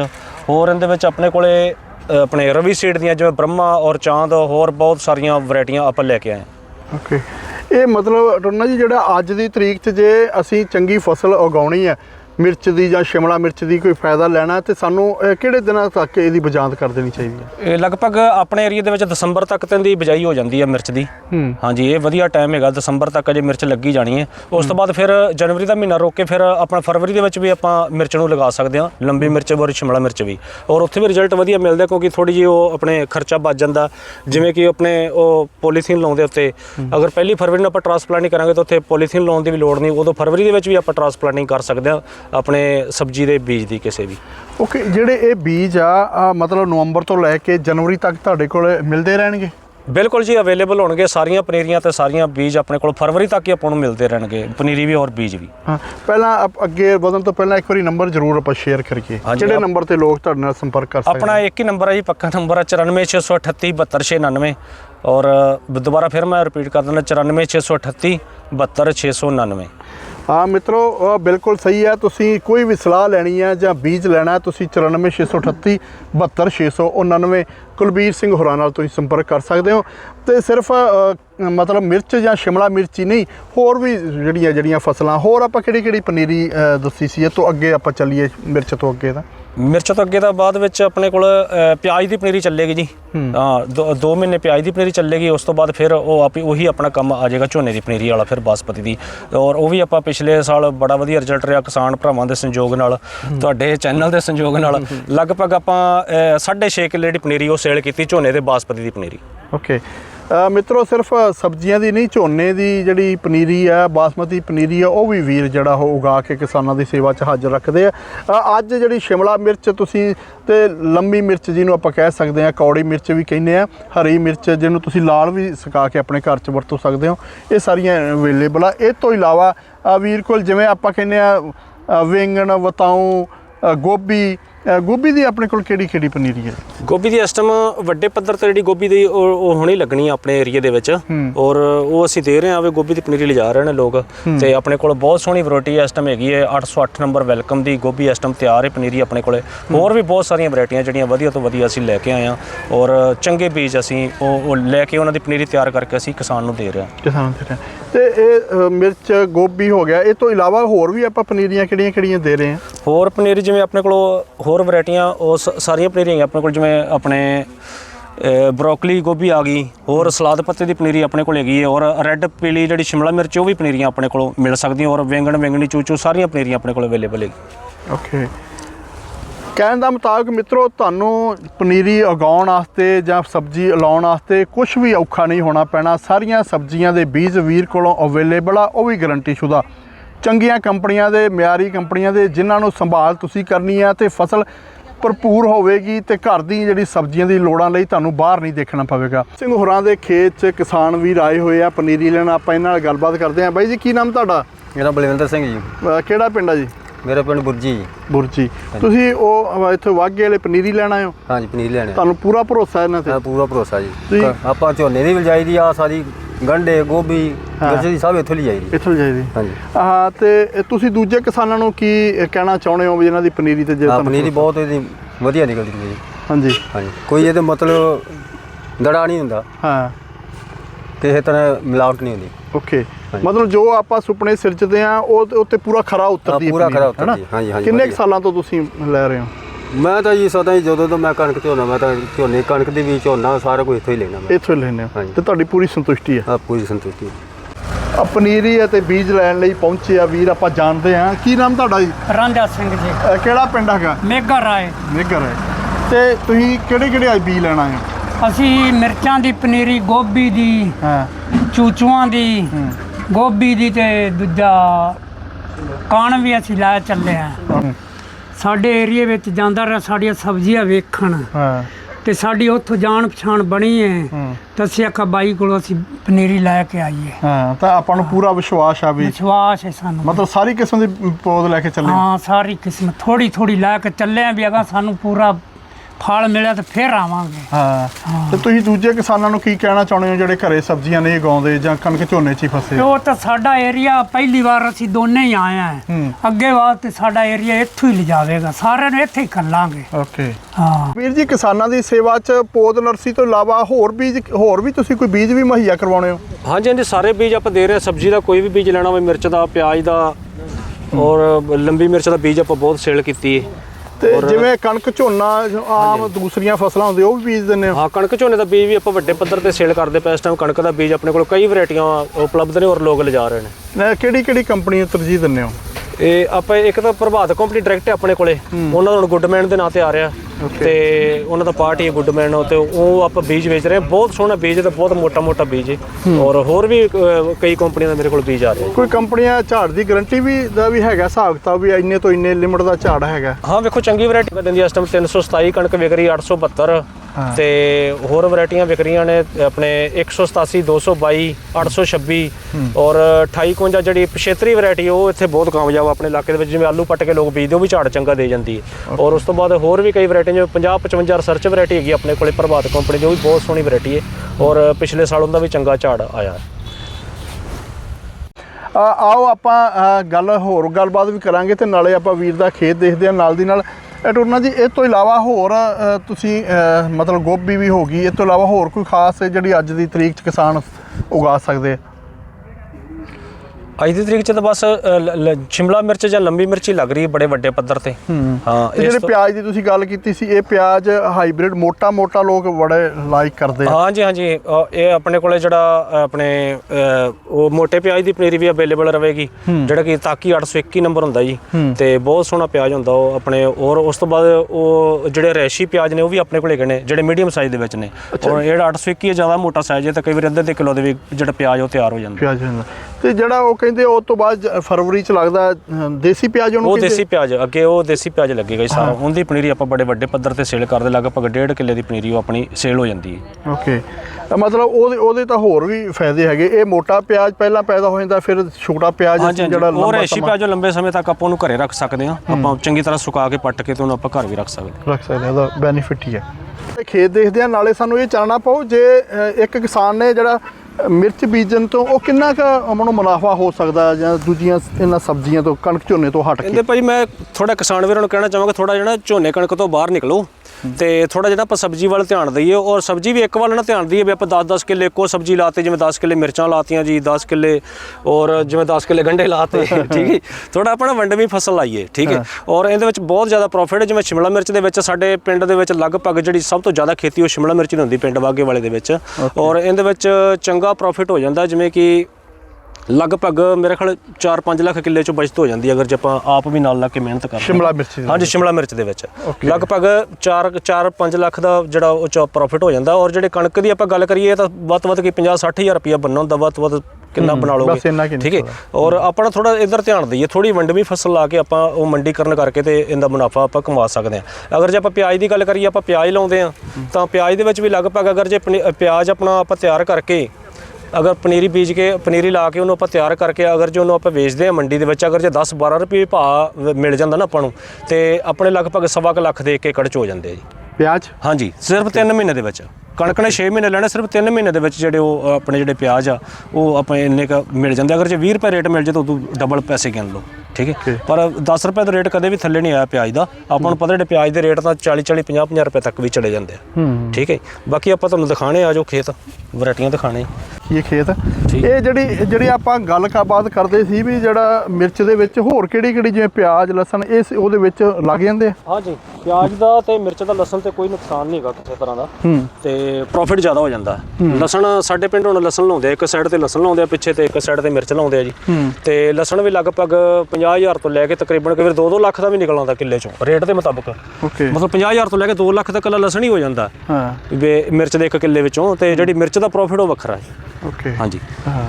ਹੋਰ ਇਹਦੇ ਵਿੱਚ ਆਪਣੇ ਕੋਲੇ ਆਪਣੇ ਰਵੀ ਸੀਡ ਦੀਆਂ ਜਿਵੇਂ ਬ੍ਰਹਮਾ ਔਰ ਚਾਂਦ ਹੋਰ ਬਹੁਤ ਸਾਰੀਆਂ ਵੈਰਾਈਟੀਆਂ ਆਪਾਂ ਲੈ ਕੇ ਆਏ ਓਕੇ। ਇਹ ਮਤਲਬ ਟੋਨਾ ਜੀ, ਜਿਹੜਾ ਅੱਜ ਦੀ ਤਰੀਕ 'ਚ ਜੇ ਅਸੀਂ ਚੰਗੀ ਫਸਲ ਉਗਾਉਣੀ ਹੈ ਮਿਰਚ ਦੀ ਜਾਂ ਸ਼ਿਮਲਾ ਮਿਰਚ ਦੀ ਕੋਈ ਫਾਇਦਾ ਲੈਣਾ ਤੇ ਸਾਨੂੰ ਕਿਹੜੇ ਦਿਨਾਂ ਤੱਕ ਇਹਦੀ ਬਜਾਂਦ ਕਰ ਦੇਣੀ ਚਾਹੀਦੀ ਹੈ? ਇਹ ਲਗਭਗ ਆਪਣੇ ਏਰੀਆ ਦੇ ਵਿੱਚ ਦਸੰਬਰ ਤੱਕ ਤਾਂ ਦੀ ਬਿਜਾਈ ਹੋ ਜਾਂਦੀ ਹੈ ਮਿਰਚ ਦੀ। ਹਾਂਜੀ ਇਹ ਵਧੀਆ ਟਾਈਮ ਹੈਗਾ ਦਸੰਬਰ ਤੱਕ ਅਜੇ ਮਿਰਚ ਲੱਗੀ ਜਾਣੀ ਹੈ। ਉਸ ਤੋਂ ਬਾਅਦ ਫਿਰ ਜਨਵਰੀ ਦਾ ਮਹੀਨਾ ਰੋਕ ਕੇ ਫਿਰ ਆਪਣਾ ਫਰਵਰੀ ਦੇ ਵਿੱਚ ਵੀ ਆਪਾਂ ਮਿਰਚ ਨੂੰ ਲਗਾ ਸਕਦੇ ਹਾਂ ਲੰਬੀ ਮਿਰਚ ਔਰ ਸ਼ਿਮਲਾ ਮਿਰਚ ਵੀ। ਔਰ ਉੱਥੇ ਵੀ ਰਿਜ਼ਲਟ ਵਧੀਆ ਮਿਲਦਾ ਕਿਉਂਕਿ ਥੋੜੀ ਜਿਹੀ ਉਹ ਆਪਣੇ ਖਰਚਾ ਬਚ ਜਾਂਦਾ। ਜਿਵੇਂ ਕਿ ਆਪਣੇ ਉਹ ਪੋਲੀਥੀਨ ਲਾਉਂਦੇ ਉੱਤੇ। ਅਗਰ ਪਹਿਲੀ ਫਰਵਰੀ ਨੂੰ ਆਪਾਂ ਟ੍ਰਾਂਸਪਲਾਂਟਿੰਗ ਕਰਾਂਗੇ ਤਾਂ ਉੱਥੇ ਪੋਲੀਥੀਨ ਲਾਉਣ ਦੀ ਵੀ ਲੋੜ ਨਹੀਂ ਉਦੋਂ ਫਰਵਰੀ ਦੇ ਵਿੱਚ ਵੀ ਆਪਾਂ ਟ੍ਰਾਂਸਪਲਾਂਟਿੰਗ ਕਰ ਸਕਦੇ ਹਾਂ। ਆਪਣੇ ਸਬਜ਼ੀ ਦੇ ਬੀਜ ਦੀ ਕਿਸੇ ਵੀ। ਓਕੇ ਜਿਹੜੇ ਇਹ ਬੀਜ ਆ ਮਤਲਬ ਨਵੰਬਰ ਤੋਂ ਲੈ ਕੇ ਜਨਵਰੀ ਤੱਕ ਤੁਹਾਡੇ ਕੋਲ ਮਿਲਦੇ ਰਹਿਣਗੇ? ਬਿਲਕੁਲ ਜੀ ਅਵੇਲੇਬਲ ਹੋਣਗੇ। ਸਾਰੀਆਂ ਪਨੀਰੀਆਂ ਤੇ ਸਾਰੀਆਂ ਬੀਜ ਆਪਣੇ ਕੋਲ ਫਰਵਰੀ ਤੱਕ ਹੀ ਆਪਾਂ ਨੂੰ ਮਿਲਦੇ ਰਹਿਣਗੇ। ਪਨੀਰੀ ਵੀ ਔਰ ਬੀਜ ਵੀ। ਹਾਂ ਪਹਿਲਾਂ ਅੱਗੇ ਵਧਣ ਤੋਂ ਪਹਿਲਾਂ ਇੱਕ ਵਾਰੀ ਨੰਬਰ ਜ਼ਰੂਰ ਆਪਾਂ ਸ਼ੇਅਰ ਕਰੀਏ। ਜਿਹੜੇ ਨੰਬਰ ਤੇ ਲੋਕ ਤੁਹਾਡੇ ਨਾਲ ਸੰਪਰਕ ਕਰ ਸਕਦੇ ਆਪਣਾ ਇੱਕ ਹੀ ਨੰਬਰ ਹੈ ਜੀ ਪੱਕਾ ਨੰਬਰ ਹੈ 94638 72699 ਔਰ ਦੁਬਾਰਾ ਫਿਰ ਮੈਂ ਰਿਪੀਟ ਕਰ ਦਿੰਦਾ 94638 72699 ਹਾਂ ਮਿੱਤਰੋ ਬਿਲਕੁਲ ਸਹੀ ਹੈ ਤੁਸੀਂ ਕੋਈ ਵੀ ਸਲਾਹ ਲੈਣੀ ਹੈ ਜਾਂ ਬੀਜ ਲੈਣਾ ਹੈ, ਤੁਸੀਂ 94638 72699 ਕੁਲਬੀਰ ਸਿੰਘ ਹੋਰਾਂ ਨਾਲ ਤੁਸੀਂ ਸੰਪਰਕ ਕਰ ਸਕਦੇ ਹੋ। ਤੇ ਸਿਰਫ ਮਤਲਬ ਮਿਰਚ ਜਾਂ ਸ਼ਿਮਲਾ ਮਿਰਚ ਹੀ ਨਹੀਂ ਹੋਰ ਵੀ ਜਿਹੜੀਆਂ ਜਿਹੜੀਆਂ ਫਸਲਾਂ ਹੋਰ ਆਪਾਂ ਕਿਹੜੀ ਕਿਹੜੀ ਪਨੀਰੀ ਦੱਸੀ ਸੀ ਇਹ ਤੋਂ ਅੱਗੇ ਆਪਾਂ ਚੱਲੀਏ ਮਿਰਚ ਤੋਂ ਅੱਗੇ ਦਾ ਮਿਰਚ ਤੋਂ ਅੱਗੇ ਤਾਂ ਬਾਅਦ ਵਿੱਚ ਆਪਣੇ ਕੋਲ ਪਿਆਜ਼ ਦੀ ਪਨੀਰੀ ਚੱਲੇਗੀ ਜੀ। ਹਾਂ। ਦੋ- ਮਹੀਨੇ ਪਿਆਜ਼ ਦੀ ਪਨੀਰੀ ਚੱਲੇਗੀ ਉਸ ਤੋਂ ਬਾਅਦ ਫਿਰ ਉਹ ਆਪੀ ਉਹੀ ਆਪਣਾ ਕੰਮ ਆ ਜਾਏਗਾ ਝੋਨੇ ਦੀ ਪਨੀਰੀ ਵਾਲਾ ਫਿਰ ਬਾਸਪਤੀ ਦੀ। ਔਰ ਉਹ ਵੀ ਆਪਾਂ ਪਿਛਲੇ ਸਾਲ ਬੜਾ ਵਧੀਆ ਰਿਜ਼ਲਟ ਰਿਹਾ ਕਿਸਾਨ ਭਰਾਵਾਂ ਦੇ ਸੰਯੋਗ ਨਾਲ ਤੁਹਾਡੇ ਚੈਨਲ ਦੇ ਸੰਯੋਗ ਨਾਲ। ਲਗਭਗ ਆਪਾਂ 6.5 ਕਿੱਲੇ ਦੀ ਪਨੀਰੀ ਉਹ ਸੇਲ ਕੀਤੀ ਝੋਨੇ ਦੇ ਬਾਸਪਤੀ ਦੀ ਪਨੀਰੀ। ਓਕੇ ਮਿੱਤਰੋ, ਸਿਰਫ ਸਬਜ਼ੀਆਂ ਦੀ ਨਹੀਂ, ਝੋਨੇ ਦੀ ਜਿਹੜੀ ਪਨੀਰੀ ਹੈ ਬਾਸਮਤੀ ਪਨੀਰੀ ਆ, ਉਹ ਵੀ ਵੀਰ ਜਿਹੜਾ ਉਹ ਉਗਾ ਕੇ ਕਿਸਾਨਾਂ ਦੀ ਸੇਵਾ 'ਚ ਹਾਜ਼ਰ ਰੱਖਦੇ ਆ। ਅੱਜ ਜਿਹੜੀ ਸ਼ਿਮਲਾ ਮਿਰਚ ਤੁਸੀਂ ਤੇ ਲੰਮੀ ਮਿਰਚ ਜਿਹਨੂੰ ਆਪਾਂ ਕਹਿ ਸਕਦੇ ਆ, ਕੌੜੀ ਮਿਰਚ ਵੀ ਕਹਿੰਦੇ ਆ, ਹਰੀ ਮਿਰਚ ਜਿਹਨੂੰ ਤੁਸੀਂ ਲਾਲ ਵੀ ਸੁਕਾ ਕੇ ਆਪਣੇ ਘਰ 'ਚ ਵਰਤੋਂ ਸਕਦੇ ਹੋ, ਇਹ ਸਾਰੀਆਂ ਅਵੇਲੇਬਲ ਆ। ਇਹ ਤੋਂ ਇਲਾਵਾ ਵੀਰ ਕੋਲ ਜਿਵੇਂ ਆਪਾਂ ਕਹਿੰਦੇ ਆ ਵਿੰਗਣ ਵੇਂਗਣ, ਵਤਾਉ ਗੋਭੀ ਗੋਭੀ ਦੀ ਆਪਣੇ ਕੋਲ ਕਿਹੜੀ ਕਿਹੜੀ ਪਨੀਰੀ ਹੈ? ਗੋਭੀ ਦੀ ਇਸ ਟਾਈਮ ਵੱਡੇ ਪੱਧਰ ਤੇ ਜਿਹੜੀ ਗੋਭੀ ਦੀ ਉਹ ਹੁਣੇ ਲੱਗਣੀ ਆਪਣੇ ਏਰੀਆ ਦੇ ਵਿੱਚ। ਔਰ ਉਹ ਅਸੀਂ ਦੇ ਰਹੇ ਹਾਂ ਵੀ ਗੋਭੀ ਦੀ ਪਨੀਰੀ ਲਿਜਾ ਰਹੇ ਨੇ ਲੋਕ। ਤੇ ਆਪਣੇ ਕੋਲ ਬਹੁਤ ਸੋਹਣੀ ਵੈਰਾਈਟੀ ਇਸ ਟਾਈਮ ਹੈਗੀ ਹੈ। 808 ਨੰਬਰ ਵੈਲਕਮ ਦੀ ਗੋਭੀ ਇਸ ਟਾਈਮ ਤਿਆਰ ਹੈ ਪਨੀਰੀ ਆਪਣੇ ਕੋਲੇ। ਹੋਰ ਵੀ ਬਹੁਤ ਸਾਰੀਆਂ ਵੈਰਾਈਟੀਆਂ ਜਿਹੜੀਆਂ ਵਧੀਆ ਤੋਂ ਵਧੀਆ ਅਸੀਂ ਲੈ ਕੇ ਆਏ ਹਾਂ। ਔਰ ਚੰਗੇ ਬੀਜ ਅਸੀਂ ਉਹ ਉਹ ਲੈ ਕੇ ਉਹਨਾਂ ਦੀ ਪਨੀਰੀ ਤਿਆਰ ਕਰਕੇ ਅਸੀਂ ਕਿਸਾਨ ਨੂੰ ਦੇ ਰਹੇ ਹਾਂ। ਕਿਸਾਨ ਦੇ ਰਹੇ ਤੇ ਇਹ ਮਿਰਚ ਗੋਭੀ ਹੋ ਗਿਆ। ਇਹ ਤੋਂ ਇਲਾਵਾ ਹੋਰ ਵੀ ਆਪਾਂ ਪਨੀਰੀਆਂ ਕਿਹੜੀਆਂ ਕਿਹੜੀਆਂ ਦੇ ਰਹੇ ਹਾਂ? ਹੋਰ ਪਨੀਰੀ ਜਿਵੇਂ ਆਪਣੇ ਕੋਲ ਹੋਰ ਵੈਰਾਈਟੀਆਂ ਉਹ ਸਾਰੀਆਂ ਪਨੀਰੀਆਂ ਆਪਣੇ ਕੋਲ ਜਿਵੇਂ ਆਪਣੇ ਬਰੋਕਲੀ ਗੋਭੀ ਆ ਗਈ ਹੋਰ ਸਲਾਦ ਪੱਤੇ ਦੀ ਪਨੀਰੀ ਆਪਣੇ ਕੋਲ ਹੈਗੀ ਹੈ ਔਰ ਰੈੱਡ ਪੀਲੀ ਜਿਹੜੀ ਸ਼ਿਮਲਾ ਮਿਰਚ ਉਹ ਵੀ ਪਨੀਰੀਆਂ ਆਪਣੇ ਕੋਲ ਮਿਲ ਸਕਦੀਆਂ ਔਰ ਵੈਂਗਣ ਵੈਂਗਣੀ ਚੂਚੂ ਸਾਰੀਆਂ ਪਨੀਰੀਆਂ ਆਪਣੇ ਕੋਲ ਅਵੇਲੇਬਲ ਹੈਗੀ ਓਕੇ ਕਹਿਣ ਦਾ ਮੁਤਾਬਕ ਮਿੱਤਰੋ ਤੁਹਾਨੂੰ ਪਨੀਰੀ ਉਗਾਉਣ ਵਾਸਤੇ ਜਾਂ ਸਬਜ਼ੀ ਲਾਉਣ ਵਾਸਤੇ ਕੁਝ ਵੀ ਔਖਾ ਨਹੀਂ ਹੋਣਾ ਪੈਣਾ। ਸਾਰੀਆਂ ਸਬਜ਼ੀਆਂ ਦੇ ਬੀਜ ਵੀਰ ਕੋਲੋਂ ਅਵੇਲੇਬਲ ਆ ਉਹ ਵੀ ਗਾਰੰਟੀ ਸ਼ੁਦਾ। ਚੰਗੀਆਂ ਕੰਪਨੀਆਂ ਦੇ ਮਿਆਰੀ ਕੰਪਨੀਆਂ ਦੇ ਜਿਨ੍ਹਾਂ ਨੂੰ ਸੰਭਾਲ ਤੁਸੀਂ ਕਰਨੀ ਆ ਤੇ ਫਸਲ ਭਰਪੂਰ ਹੋਵੇਗੀ ਤੇ ਘਰ ਦੀ ਜਿਹੜੀ ਸਬਜ਼ੀਆਂ ਦੀ ਲੋੜਾਂ ਲਈ ਤੁਹਾਨੂੰ ਬਾਹਰ ਨਹੀਂ ਦੇਖਣਾ ਪਵੇਗਾ। ਸਿੰਘ ਹੋਰਾਂ ਦੇ ਖੇਤ 'ਚ ਕਿਸਾਨ ਵੀਰ ਆਏ ਹੋਏ ਆ ਪਨੀਰੀ ਲੈਣ। ਆਪਾਂ ਇਹਨਾਂ ਨਾਲ ਗੱਲਬਾਤ ਕਰਦੇ ਆ। ਬਾਈ ਜੀ ਕੀ ਨਾਮ ਤੁਹਾਡਾ? ਮੇਰਾ ਬਲਵਿੰਦਰ ਸਿੰਘ ਜੀ। ਕਿਹੜਾ ਪਿੰਡ ਆ ਜੀ? ਮੇਰਾ ਪਿੰਡ ਬੁਰਜੀ ਜੀ। ਬੁਰਜੀ। ਤੁਸੀਂ ਉਹ ਇੱਥੇ ਵਾਗੇ ਵਾਲੇ ਪਨੀਰੀ ਲੈਣ ਆਏ ਹੋ? ਹਾਂਜੀ ਪਨੀਰ ਲੈਣੇ ਤੁਹਾਨੂੰ ਪੂਰਾ ਭਰੋਸਾ ਇਹਨਾਂ ਤੇ? ਪੂਰਾ ਭਰੋਸਾ ਜੀ। ਤੁਸੀਂ- ਆਪਾਂ ਝੋਨੇ ਦੀ ਵੀ ਜਾਈਦੀ ਆ ਸਾਰੀ ਗੰਢੇ ਗੋਭੀ ਮਿਰਚ ਦੀ ਸਭ ਇੱਥੋਂ ਲਈ ਜਾਈਦੀ ਇੱਥੋਂ ਜਾਈਦੀ ਹਾਂਜੀ। ਹਾਂ ਤੇ ਤੁਸੀਂ ਦੂਜੇ ਕਿਸਾਨਾਂ ਨੂੰ ਕੀ ਕਹਿਣਾ ਚਾਹੁੰਦੇ ਹੋ ਵੀ ਇਹਨਾਂ ਦੀ ਪਨੀਰੀ ਤੇ ਜੇ ਤੁਹਾਨੂੰ ਪਨੀਰ ਦੀ ਬਹੁਤ ਇਹਦੀ ਵਧੀਆ ਨਿਕਲਦੀ ਹੈ ਜੀ। ਹਾਂਜੀ। ਹਾਂਜੀ। ਕੋਈ ਇਹਦੇ ਮਤਲਬ ਦੜਾ ਨਹੀਂ ਹੁੰਦਾ। ਹਾਂ। ਕਿਸੇ ਤਰ੍ਹਾਂ ਮਿਲਾਵਟ ਨਹੀਂ ਹੁੰਦੀ। ਓਕੇ। ਮਤਲਬ ਜੋ ਆਪਾਂ ਸੁਪਨੇ ਸਿਰਜਦੇ ਆ ਉਹ ਉੱਤੇ ਪੂਰਾ ਖਰਾ ਉਤਰਦੀ ਹੈ ਪੂਰਾ ਪਨੀਰੀ, ਖਰਾ ਉਤਰਦੀ ਹੈਨਾ? ਹੈ, ਹਾਂਜੀ, ਹਾਂਜੀ, ਕਿੰਨੇ। ਸਾਲਾਂ ਤੋਂ ਤੁਸੀਂ ਲੈ ਰਹੇ ਹੋ? ਮੈਂ ਤਾਂ ਜੀ ਸਦਾ ਹੀ ਜਦੋਂ ਤੋਂ ਮੈਂ ਕਣਕ ਝੋਨਾ ਮੈਂ ਤਾਂ ਝੋਨੇ ਕਣਕ ਦੀ ਵੀ ਝੋਨਾ ਸਾਰਾ ਕੁਝ ਇੱਥੋਂ ਹੀ ਲੈਣਾ ਮੈਂ। ਇੱਥੋਂ ਹੀ ਹੋ। ਹਾਂਜੀ। ਤੇ ਤੁਹਾਡੀ ਪੂਰੀ ਸੰਤੁਸ਼ਟੀ ਹੈ? ਆ ਪੂਰੀ ਸੰਤੁਸ਼ਟੀ। ਆ ਪਨੀਰੀ ਅਤੇ ਬੀਜ ਲੈਣ ਲਈ ਪਹੁੰਚੇ ਆ ਵੀਰ ਆਪਾਂ ਜਾਣਦੇ ਆ ਕੀ ਨਾਮ ਤੁਹਾਡਾ ਜੀ? ਰਾਂਝਾ ਸਿੰਘ ਜੀ। ਕਿਹੜਾ ਪਿੰਡ ਹੈਗਾ? ਮੇਗਾ ਰਾਏ। ਹੈ ਤੇ ਤੁਸੀਂ ਕਿਹੜੇ ਕਿਹੜੇ ਅੱਜ ਬੀਜ ਲੈਣਾ ਹੈ? ਅਸੀਂ ਮਿਰਚਾਂ ਦੀ ਪਨੀਰੀ ਗੋਭੀ ਦੀ ਹਾਂ। ਚੂਚੂਆਂ ਦੀ ਗੋਭੀ ਦੀ ਤੇ ਦੂਜਾ ਕਣ ਵੀ ਅਸੀਂ ਲੈ ਚੱਲੇ ਆ। ਸਾਡੇ ਏਰੀਏ ਵਿੱਚ ਜਾਂਦਾ ਰਿਹਾ ਸਾਡੀਆਂ ਸਬਜ਼ੀਆਂ ਵੇਖਣ। ਹਾਂ। ਤੇ ਸਾਡੀ ਉੱਥੋਂ ਜਾਣ ਪਛਾਣ ਬਣੀ ਹੈ। ਤਾਂ ਅਸੀਂ ਆਖਾ ਬਾਈ ਕੋਲੋਂ ਅਸੀਂ ਪਨੀਰੀ ਲੈ ਕੇ ਆਈਏ। ਹਾਂ ਤਾਂ ਆਪਾਂ ਨੂੰ ਪੂਰਾ ਵਿਸ਼ਵਾਸ ਆ ਵੀ ਵਿਸ਼ਵਾਸ ਹੈ ਸਾਨੂੰ। ਮਤਲਬ ਸਾਰੀ ਕਿਸਮ ਦੀ ਪੌਦ ਲੈ ਕੇ ਚੱਲੇ। ਹੋ। ਹਾਂ ਸਾਰੀ ਕਿਸਮ ਥੋੜੀ ਥੋੜੀ ਲੈ ਕੇ ਚੱਲੇ ਆ ਵੀ ਅਗਾ ਸਾਨੂੰ ਪੂਰਾ ਫਲ ਮਿਲਿਆ ਤਾਂ ਫੇਰ ਆਵਾਂਗੇ। ਹਾਂ। ਤੇ ਤੁਸੀਂ ਦੂਜੇ ਕਿਸਾਨਾਂ ਨੂੰ ਕੀ ਕਹਿਣਾ ਚਾਹੁੰਦੇ ਹੋ ਜਿਹੜੇ ਘਰੇ ਸਬਜ਼ੀਆਂ ਨਹੀਂ ਉਗਾਉਂਦੇ ਜਾਂ ਕਣਕ ਝੋਨੇ 'ਚ ਹੀ ਫਸੇ? ਉਹ ਤਾਂ ਸਾਡਾ ਏਰੀਆ ਪਹਿਲੀ ਵਾਰ ਅਸੀਂ ਦੋਨੇ ਹੀ ਆਏ ਆ ਹੂੰ। ਅੱਗੇ ਬਾਅਦ ਤੇ ਸਾਡਾ ਏਰੀਆ ਇੱਥੋਂ ਹੀ ਲਿਜਾਵੇਗਾ। ਸਾਰਿਆਂ ਨੂੰ ਇੱਥੇ ਹੀ ਕੱਲਾਂਗੇ ਓਕੇ ਹਾਂ। ਵੀਰ ਜੀ ਕਿਸਾਨਾਂ ਦੀ ਸੇਵਾ 'ਚ ਪੌਦ ਨਰਸਰੀ ਤੋਂ ਇਲਾਵਾ ਹੋਰ ਬੀਜ ਹੋਰ ਵੀ ਤੁਸੀਂ ਕੋਈ ਬੀਜ ਵੀ ਮੁਹੱਈਆ ਕਰਵਾਉਣੇ ਹੋ? ਹਾਂਜੀ ਹਾਂਜੀ ਸਾਰੇ ਬੀਜ ਆਪਾਂ ਦੇ ਰਹੇ ਹਾਂ। ਸਬਜ਼ੀ ਦਾ ਕੋਈ ਵੀ ਬੀਜ ਲੈਣਾ ਹੋਵੇ ਮਿਰਚ ਦਾ ਪਿਆਜ਼ ਦਾ ਔਰ ਲੰਬੀ ਮਿਰਚ ਦਾ ਬੀਜ ਆਪਾਂ ਬਹੁਤ ਸੇਲ ਕੀਤੀ ਹੈ ਤੇ ਜਿਵੇਂ ਕਣਕ ਝੋਨਾ ਆਮ ਦੂਸਰੀਆਂ ਫਸਲਾਂ ਹੁੰਦੀਆਂ ਉਹ ਵੀ ਬੀਜ ਦਿੰਦੇ ਹੋ? ਹਾਂ ਕਣਕ ਝੋਨੇ ਦਾ ਬੀਜ ਵੀ ਆਪਾਂ ਵੱਡੇ ਪੱਧਰ ਤੇ ਸੇਲ ਕਰਦੇ ਪਏ ਇਸ ਟਾਈਮ ਕਣਕ ਦਾ ਬੀਜ ਆਪਣੇ ਕੋਲ ਕਈ ਵੈਰਾਈਟੀਆਂ ਉਪਲਬਧ ਨੇ ਔਰ ਲੋਕ ਲਿਜਾ ਰਹੇ ਨੇ। ਕਿਹੜੀ ਕਿਹੜੀ ਕੰਪਨੀ ਨੂੰ ਤਰਜੀਹ ਦਿੰਦੇ ਹੋ? ਇਹ ਆਪਾਂ ਇੱਕ ਤਾਂ ਪ੍ਰਭਾਤ ਕੰਪਨੀ ਡਾਇਰੈਕਟ ਆਪਣੇ ਕੋਲੇ ਉਹਨਾਂ ਦਾ ਹੁਣ ਗੁੱਡਮੈਨ ਦੇ ਨਾਂ ਤੇ ਆ ਰਿਹਾ। ਤੇ ਉਹਨਾਂ ਦਾ ਪਾਰਟ ਹੀ ਗੁੱਡਮੈਨ ਤੇ ਉਹ ਆਪਾਂ ਬੀਜ ਵੇਚ ਰਹੇ ਹਾਂ। ਬਹੁਤ ਸੋਹਣਾ ਬੀਜ ਤੇ ਬਹੁਤ ਮੋਟਾ ਮੋਟਾ ਬੀਜ ਹੈ। ਔਰ ਹੋਰ ਵੀ ਕਈ ਕੰਪਨੀਆਂ ਦਾ ਮੇਰੇ ਕੋਲ ਬੀਜ ਆ ਰਿਹਾ ਕੋਈ ਕੰਪਨੀਆਂ ਝਾੜ ਦੀ ਗਾਰੰਟੀ ਵੀ ਦਾ ਵੀ ਹੈਗਾ? ਹਿਸਾਬ ਕਿਤਾਬ ਵੀ ਇੰਨੇ ਤੋਂ ਇੰਨੇ ਲਿਮਟ ਦਾ ਝਾੜ ਹੈਗਾ। ਹਾਂ ਵੇਖੋ ਚੰਗੀ ਵੈਰਾਈਟੀ ਦਿੰਦੀ ਇਸ ਟਾਈਮ 327 ਕਣਕ ਵਿਕ ਰਹੀ 872 ਤੇ ਹੋਰ ਵੈਰਾਈਟੀਆਂ ਵਿਕ ਰਹੀਆਂ ਨੇ ਆਪਣੇ 187 222 826 ਔਰ 2851 ਜਿਹੜੀ ਪਛੇਤਰੀ ਵੈਰਾਈਟੀ ਉਹ ਇੱਥੇ ਬਹੁਤ ਕਾਮਯਾਬ ਆ ਆਪਣੇ ਇਲਾਕੇ ਦੇ ਵਿੱਚ ਜਿਵੇਂ ਆਲੂ ਪੱਟ ਕੇ ਲੋਕ ਬੀਜਦੇ ਉਹ ਵੀ ਝਾੜ ਚੰਗਾ ਦੇ ਜਾਂਦੀ ਹੈ। ਔਰ ਉਸ ਤੋਂ ਬਾਅਦ ਹੋਰ ਵੀ ਕਈ ਵੈਰਾਈਟੀਆਂ ਜਿਵੇਂ 50 55 ਰਿਸਰਚ ਵੈਰਾਈਟੀ ਹੈਗੀ ਆਪਣੇ ਕੋਲੇ ਪ੍ਰਭਾਤ ਕੰਪਨੀ ਦੀ ਉਹ ਵੀ ਬਹੁਤ ਸੋਹਣੀ ਵੈਰਾਈਟੀ ਹੈ। ਔਰ ਪਿਛਲੇ ਸਾਲ ਉਹਦਾ ਵੀ ਚੰਗਾ ਝਾੜ ਆਇਆ ਆ, ਆਓ ਆਪਾਂ ਗੱਲ ਹੋਰ ਗੱਲਬਾਤ ਵੀ ਕਰਾਂਗੇ ਤੇ ਨਾਲੇ ਆਪਾਂ ਵੀਰ ਦਾ ਖੇਤ ਦੇਖਦੇ ਹਾਂ ਨਾਲ ਦੀ ਨਾਲ ਇਹ ਟੁਰਨਾ ਜੀ, ਇਹ ਤੋਂ ਇਲਾਵਾ ਹੋਰ ਤੁਸੀਂ ਮਤਲਬ ਗੋਭੀ ਵੀ ਹੋ ਗਈ, ਇਹ ਤੋਂ ਇਲਾਵਾ ਹੋਰ ਕੋਈ ਖਾਸ ਜਿਹੜੀ ਅੱਜ ਦੀ ਤਰੀਕ 'ਚ ਕਿਸਾਨ ਉਗਾ ਸਕਦੇ ਅੱਜ ਦੀ ਤਰੀਕ 'ਚ ਤਾਂ ਬਸ ਅ, ਲ- ਲ- ਸ਼ਿਮਲਾ ਮਿਰਚ ਜਾਂ ਲੰਬੀ ਮਿਰਚ ਹੀ ਲੱਗ ਰਹੀ ਹੈ ਬੜੇ ਵੱਡੇ ਪੱਧਰ ਤੇ। ਹਾਂ। ਤੇ ਇਸ ਜਿਹੜੇ ਤੋਂ- ਪਿਆਜ਼ ਦੀ ਤੁਸੀਂ ਗੱਲ ਕੀਤੀ ਸੀ ਇਹ ਪਿਆਜ਼ ਹਾਈਬ੍ਰਿਡ ਮੋਟਾ ਮੋਟਾ ਲੋਕ ਬੜੇ ਲਾਈਕ ਕਰਦੇ ਆ। ਹਾਂਜੀ ਹਾਂਜੀ ਅ, ਇਹ ਆਪਣੇ ਕੋਲੇ ਜਿਹੜਾ ਅ, ਆਪਣੇ ਅ, ਉਹ ਮੋਟੇ ਪਿਆਜ਼ ਦੀ ਪਨੀਰੀ ਵੀ ਅਵੇਲੇਬਲ ਰਹੇਗੀ। ਜਿਹੜਾ ਕਿ ਤਾਕੀ 821 ਨੰਬਰ ਹੁੰਦਾ ਜੀ। ਤੇ ਬਹੁਤ ਸੋਹਣਾ ਪਿਆਜ਼ ਹੁੰਦਾ ਉਹ ਆਪਣੇ ਔਰ ਉਸ ਤੋਂ ਬਾਅਦ ਉਹ ਜਿਹੜੇ ਰੈਸ਼ੀ ਪਿਆਜ਼ ਨੇ ਉਹ ਵੀ ਆਪਣੇ ਕੋਲੇ ਹੈਗੇ ਨੇ ਜਿਹੜੇ ਮੀਡੀਅਮ ਸਾਈਜ਼ ਦੇ ਵਿੱਚ ਨੇ। ਔਰ ਜਿਹੜਾ 821 ਹੈ ਜ਼ਿਆਦਾ ਮੋਟਾ ਸਾਈਜ਼ ਹੈ ਤਾਂ ਕਈ ਵਾਰ ਅੱਧੇ ਅੱਧੇ ਕਿਲੋ ਦੇ ਵੀ ਜਿਹੜਾ ਪਿਆਜ਼ ਉਹ ਤਿਆਰ ਹੋ ਜਾਂਦਾ। ਪਿਆਜ਼ ਹੁੰਦਾ ਤੇ ਜਿਹੜਾ ਉਹ ਕਹਿੰਦੇ ਉਸ ਤੋਂ ਬਾਅਦ ਜ- ਫਰਵਰੀ ਚ ਲੱਗਦਾ ਦੇਸੀ ਪਿਆਜ਼ ਉਹਨੂੰ ਉਹ? ਦੇਸੀ ਪਿਆਜ਼ ਅੱਗੇ ਉਹ ਦੇਸੀ ਪਿਆਜ਼ ਲੱਗੇਗਾ ਜੀ ਸਾਰਾ ਉਹਦੀ ਪਨੀਰੀ ਆਪਾਂ ਬੜੇ ਵੱਡੇ ਪੱਧਰ ਤੇ ਸੇਲ ਕਰਦੇ ਲਗਭਗ 1.5 ਕਿੱਲੇ ਦੀ ਪਨੀਰੀ ਉਹ ਆਪਣੀ ਸੇਲ ਹੋ ਜਾਂਦੀ ਹੈ। ਓਕੇ। ਮਤਲਬ ਉਹਦੇ ਉਹਦੇ ਤਾਂ ਹੋਰ ਵੀ ਫਾਇਦੇ ਹੈਗੇ। ਇਹ ਮੋਟਾ ਪਿਆਜ਼ ਪਹਿਲਾਂ ਪੈਦਾ ਹੋ ਜਾਂਦਾ ਫਿਰ ਛੋਟਾ ਪਿਆਜ਼ ਹਾਂਜੀ ਹਾਂਜੀ। ਜਿਹੜਾ ਉਹ ਲੰਬਾ ਰੈਸ਼ੀ ਸਮਾਂ ਪਿਆਜ਼ ਉਹ ਲੰਬੇ ਸਮੇਂ ਤੱਕ ਆਪਾਂ ਉਹਨੂੰ ਘਰੇ ਰੱਖ ਸਕਦੇ ਹਾਂ। ਆਪਾਂ ਚੰਗੀ ਤਰ੍ਹਾਂ ਸੁਕਾ ਕੇ ਪੱਟ ਕੇ ਤੇ ਉਹਨੂੰ ਆਪਾਂ ਘਰ ਵੀ ਰੱਖ ਸਕਦੇ ਹਾਂ। ਰੱਖ ਸਕਦੇ ਹਾਂ, ਉਹਦਾ ਬੈਨੀਫਿਟ ਹੀ ਹੈ। ਤੇ ਖੇਤ ਦੇਖਦੇ ਆ ਨਾਲੇ ਸਾਨੂੰ ਇਹ ਜਾਣਨਾ ਪਾਓ ਜੇ ਇੱਕ ਕਿਸਾਨ ਨੇ ਜਿਹੜਾ ਮਿਰਚ ਬੀਜਣ ਤੋਂ ਉਹ ਕਿੰਨਾ ਕੁ ਉਹਨਾਂ ਨੂੰ ਮੁਨਾਫਾ ਹੋ ਸਕਦਾ ਜਾਂ ਦੂਜੀਆਂ ਇਹਨਾਂ ਸਬਜ਼ੀਆਂ ਤੋਂ, ਕਣਕ ਝੋਨੇ ਤੋਂ ਹਟ ਕੇ? ਕਹਿੰਦੇ ਭਾਈ ਮੈਂ ਥੋੜਾ ਕਿਸਾਨ ਵੀਰਾਂ ਨੂੰ ਕਹਿਣਾ ਚਾਹਾਂਗਾ ਥੋੜਾ ਜਿਹੜਾ ਝੋਨੇ ਕਣਕ ਤੋਂ ਬਾਹਰ ਨਿਕਲੋ। ਤੇ ਥੋੜਾ ਜਿਹੜਾ ਆਪਾਂ ਸਬਜ਼ੀ ਵੱਲ ਧਿਆਨ ਦਈਏ ਔਰ ਸਬਜ਼ੀ ਵੀ ਇੱਕ ਵੱਲ ਨਾ ਧਿਆਨ ਦਈਏ ਵੀ ਆਪਾਂ 10-10 ਕਿੱਲੇ ਇੱਕੋ ਸਬਜ਼ੀ ਲਾਤੇ ਜਿਵੇਂ 10 ਕਿੱਲੇ ਮਿਰਚਾਂ ਲਾਤੀਆਂ ਜੀ 10 ਕਿੱਲੇ ਔਰ ਜਿਵੇਂ 10 ਕਿੱਲੇ ਗੰਢੇ ਲਾਤੇ ਠੀਕ ਹੈ। ਥੋੜਾ ਆਪਣਾ ਵੰਡਵੀਂ ਫਸਲ ਲਾਈਏ ਠੀਕ ਹੈ। ਔਰ ਇਹਦੇ ਵਿੱਚ ਬਹੁਤ ਜ਼ਿਆਦਾ ਪ੍ਰੋਫਿਟ ਹੈ ਜਿਵੇਂ ਸ਼ਿਮਲਾ ਮਿਰਚ ਦੇ ਵਿੱਚ ਸਾਡੇ ਪਿੰਡ ਦੇ ਵਿੱਚ ਲਗਭਗ ਜਿਹੜੀ ਸਭ ਤੋਂ ਜ਼ਿਆਦਾ ਖੇਤੀ ਉਹ ਸ਼ਿਮਲਾ ਮਿਰਚ ਦੀ ਹੁੰਦੀ ਪਿੰਡ ਵਾਗੇ ਵਾਲੇ ਦੇ ਵਿੱਚ। ਔਰ ਇਹਦੇ ਵਿੱਚ ਚੰਗਾ ਪ੍ਰੋਫਿਟ ਹੋ ਜਾਂਦਾ ਜਿਵੇਂ ਕਿ ਲਗਭਗ ਮੇਰੇ ਖਿਆਲ 4-5 ਲੱਖ ਕਿੱਲੇ ਚੋਂ ਬਚਤ ਹੋ ਜਾਂਦੀ ਹੈ ਅਗਰ ਜੇ ਆਪਾਂ ਆਪ ਵੀ ਨਾਲ ਲਾ ਕੇ ਮਿਹਨਤ ਕਰਦੇ। ਸ਼ਿਮਲਾ ਮਿਰਚ ਦੀ। ਹਾਂਜੀ ਸ਼ਿਮਲਾ ਮਿਰਚ ਦੇ ਵਿੱਚ। ਲਗਭਗ 4 4-5 ਲੱਖ ਦਾ ਜਿਹੜਾ ਉਹ ਚ ਪ੍ਰੋਫਿਟ ਹੋ ਜਾਂਦਾ ਔਰ ਜਿਹੜੇ ਕਣਕ ਦੀ ਆਪਾਂ ਗੱਲ ਕਰੀਏ ਤਾਂ ਵੱਧ ਤੋਂ ਵੱਧ ਕੀ 50 ਹਜ਼ਾਰ ਰੁਪਇਆ ਬੰਨਾ ਹੁੰਦਾ ਵੱਧ ਤੋਂ ਵੱਧ ਕਿੰਨਾ ਬਣਾ ਲਓਗੇ। ਬਸ ਇੰਨਾ ਕੀ ਠੀਕ ਹੈ? ਔਰ ਆਪਣਾ ਥੋੜਾ ਇਧਰ ਧਿਆਨ ਦਈਏ ਥੋੜੀ ਵੰਡਵੀਂ ਫਸਲ ਲਾ ਕੇ ਆਪਾਂ ਉਹ ਮੰਡੀਕਰਨ ਕਰਕੇ ਤੇ ਇਹਦਾ ਮੁਨਾਫਾ ਆਪਾਂ ਕਮਾ ਸਕਦੇ ਹਾਂ। ਅਗਰ ਜੇ ਆਪਾਂ ਪਿਆਜ਼ ਦੀ ਗੱਲ ਕਰੀਏ ਆਪਾਂ ਪਿਆਜ਼ ਲਾਉਂਦੇ ਆ ਤਾਂ ਪਿਆਜ਼ ਦੇ ਵਿੱਚ ਵੀ ਲਗਭਗ ਅਗਰ ਜੇ ਪਿਆਜ਼ ਆਪਣਾ ਆਪਾਂ ਤਿਆਰ ਕਰਕੇ ਅਗਰ ਪਨੀਰੀ ਬੀਜ ਕੇ ਪਨੀਰੀ ਲਾ ਕੇ ਉਹਨੂੰ ਆਪਾਂ ਤਿਆਰ ਕਰਕੇ ਅਗਰ ਜੇ ਉਹਨੂੰ ਆਪਾਂ ਵੇਚਦੇ ਆ ਮੰਡੀ ਦੇ ਵਿੱਚ ਅਗਰ ਜੇ 10 12 ਰੁਪਏ ਭਾਅ ਮਿਲ ਜਾਂਦਾ ਨਾ ਆਪਾਂ ਨੂੰ ਤੇ ਆਪਣੇ ਲਗਭਗ ਸਵਾ ਕੁ ਲੱਖ ਦੇ ਇੱਕ ਏਕੜ ਚ ਹੋ ਜਾਂਦੇ ਆ ਜੀ। ਪਿਆਜ਼? ਹਾਂਜੀ ਸਿਰਫ 3 ਮਹੀਨੇ ਦੇ ਵਿੱਚ। ਕਣਕ ਨੇ 6 ਮਹੀਨੇ ਲੈਣੇ ਸਿਰਫ 3 ਮਹੀਨੇ ਦੇ ਵਿੱਚ ਜਿਹੜੇ ਉਹ ਆਪਣੇ ਜਿਹੜੇ ਪਿਆਜ਼ ਆ ਉਹ ਆਪਾਂ ਇੰਨੇ ਕ ਮਿਲ ਜਾਂਦੇ ਅਗਰ ਜੇ 20 ਰੁਪਏ ਰੇਟ ਮਿਲ ਜੇ ਤਾਂ ਉਦੋਂ ਡਬਲ ਪੈਸੇ ਗਿਣ ਲਓ। ਠੀਕ ਹੈ? ਪਰ 10 ਰੁਪਏ ਦਾ ਰੇਟ ਕਦੇ ਵੀ ਥੱਲੇ ਨਹੀਂ ਆਇਆ ਪਿਆਜ਼ ਦਾ। ਆਪਾਂ ਨੂੰ ਪਤਾ ਜਿਹੜੇ ਪਿਆਜ਼ ਦੇ ਰੇਟ ਤਾਂ 40 40 50 50 ਰੁਪਏ ਤੱਕ ਵੀ ਚਲੇ ਜਾਂਦੇ ਆ। ਠੀਕ ਹੈ ਬਾਕੀ ਆਪਾਂ ਤੁਹਾਨੂੰ ਦਿਖਾਣੇ ਆ ਜੋ ਖੇਤ ਵੈਰਾਈਟੀਆਂ ਦਿਖਾਣੇ ਇਹ ਖੇਤ। ਇਹ ਜਿਹੜੀ ਜਿਹੜੀ ਆਪਾਂ ਗੱਲ ਬਾਤ ਕਰਦੇ ਸੀ ਵੀ ਜਿਹੜਾ ਮਿਰਚ ਦੇ ਵਿੱਚ ਹੋਰ ਕਿਹੜੀ ਕਿਹੜੀ ਜਿਵੇਂ ਪਿਆਜ਼ ਲਸਣ ਇਸ ਉਹਦੇ ਵਿੱਚ ਲੱਗ ਜਾਂਦੇ ਆ? ਹਾਂਜੀ ਪਿਆਜ਼ ਦਾ ਤੇ ਮਿਰਚ ਦਾ ਲਸਣ ਤੇ ਕੋਈ ਨੁਕਸਾਨ ਨਹੀਂ ਹੈਗਾ ਕਿਸੇ ਤਰ੍ਹਾਂ ਦਾ। ਤੇ ਪ੍ਰੋਫਿਟ ਜ਼ਿਆਦਾ ਹੋ ਜਾਂਦਾ। ਲਸਣ ਸਾਡੇ ਪਿੰਡ ਹੁਣ ਲਸਣ ਲਾਉਂਦੇ ਆ। ਇੱਕ ਸਾਈਡ ਤੇ ਲਸਣ ਲਾਉਂਦੇ ਆ ਪਿੱਛੇ ਤੇ ਇੱਕ ਸਾਈਡ ਤੇ ਮਿਰਚ ਲਾਉਂਦੇ ਆ ਜੀ। ਤੇ ਲਸਣ ਵੀ ਲਗਭਗ 50000 ਤੋਂ ਲੈ ਕੇ ਤਕਰੀਬਨ ਕਈ ਵਾਰ 2-2 ਲੱਖ ਦਾ ਵੀ ਨਿਕਲ ਆਉਂਦਾ ਕਿੱਲੇ ਚੋਂ ਰੇਟ ਦੇ ਮੁਤਾਬਕ। ਓਕੇ ਮਤਲਬ 50000 ਤੋਂ ਲੈ ਕੇ 2 ਲੱਖ ਤੱਕ ਲਸਣ ਹੀ ਹੋ ਜਾਂਦਾ। ਹਾਂ। ਵੀ ਮਿਰਚ ਦੇ ਇੱਕ ਕਿੱਲੇ ਵਿੱਚੋਂ ਤੇ ਜਿਹੜੀ ਮਿਰਚ ਦਾ ਪ੍ਰੋਫਿਟ ਉਹ ਵੱਖਰਾ ਹੈ। ਓਕੇ ਹਾਂਜੀ।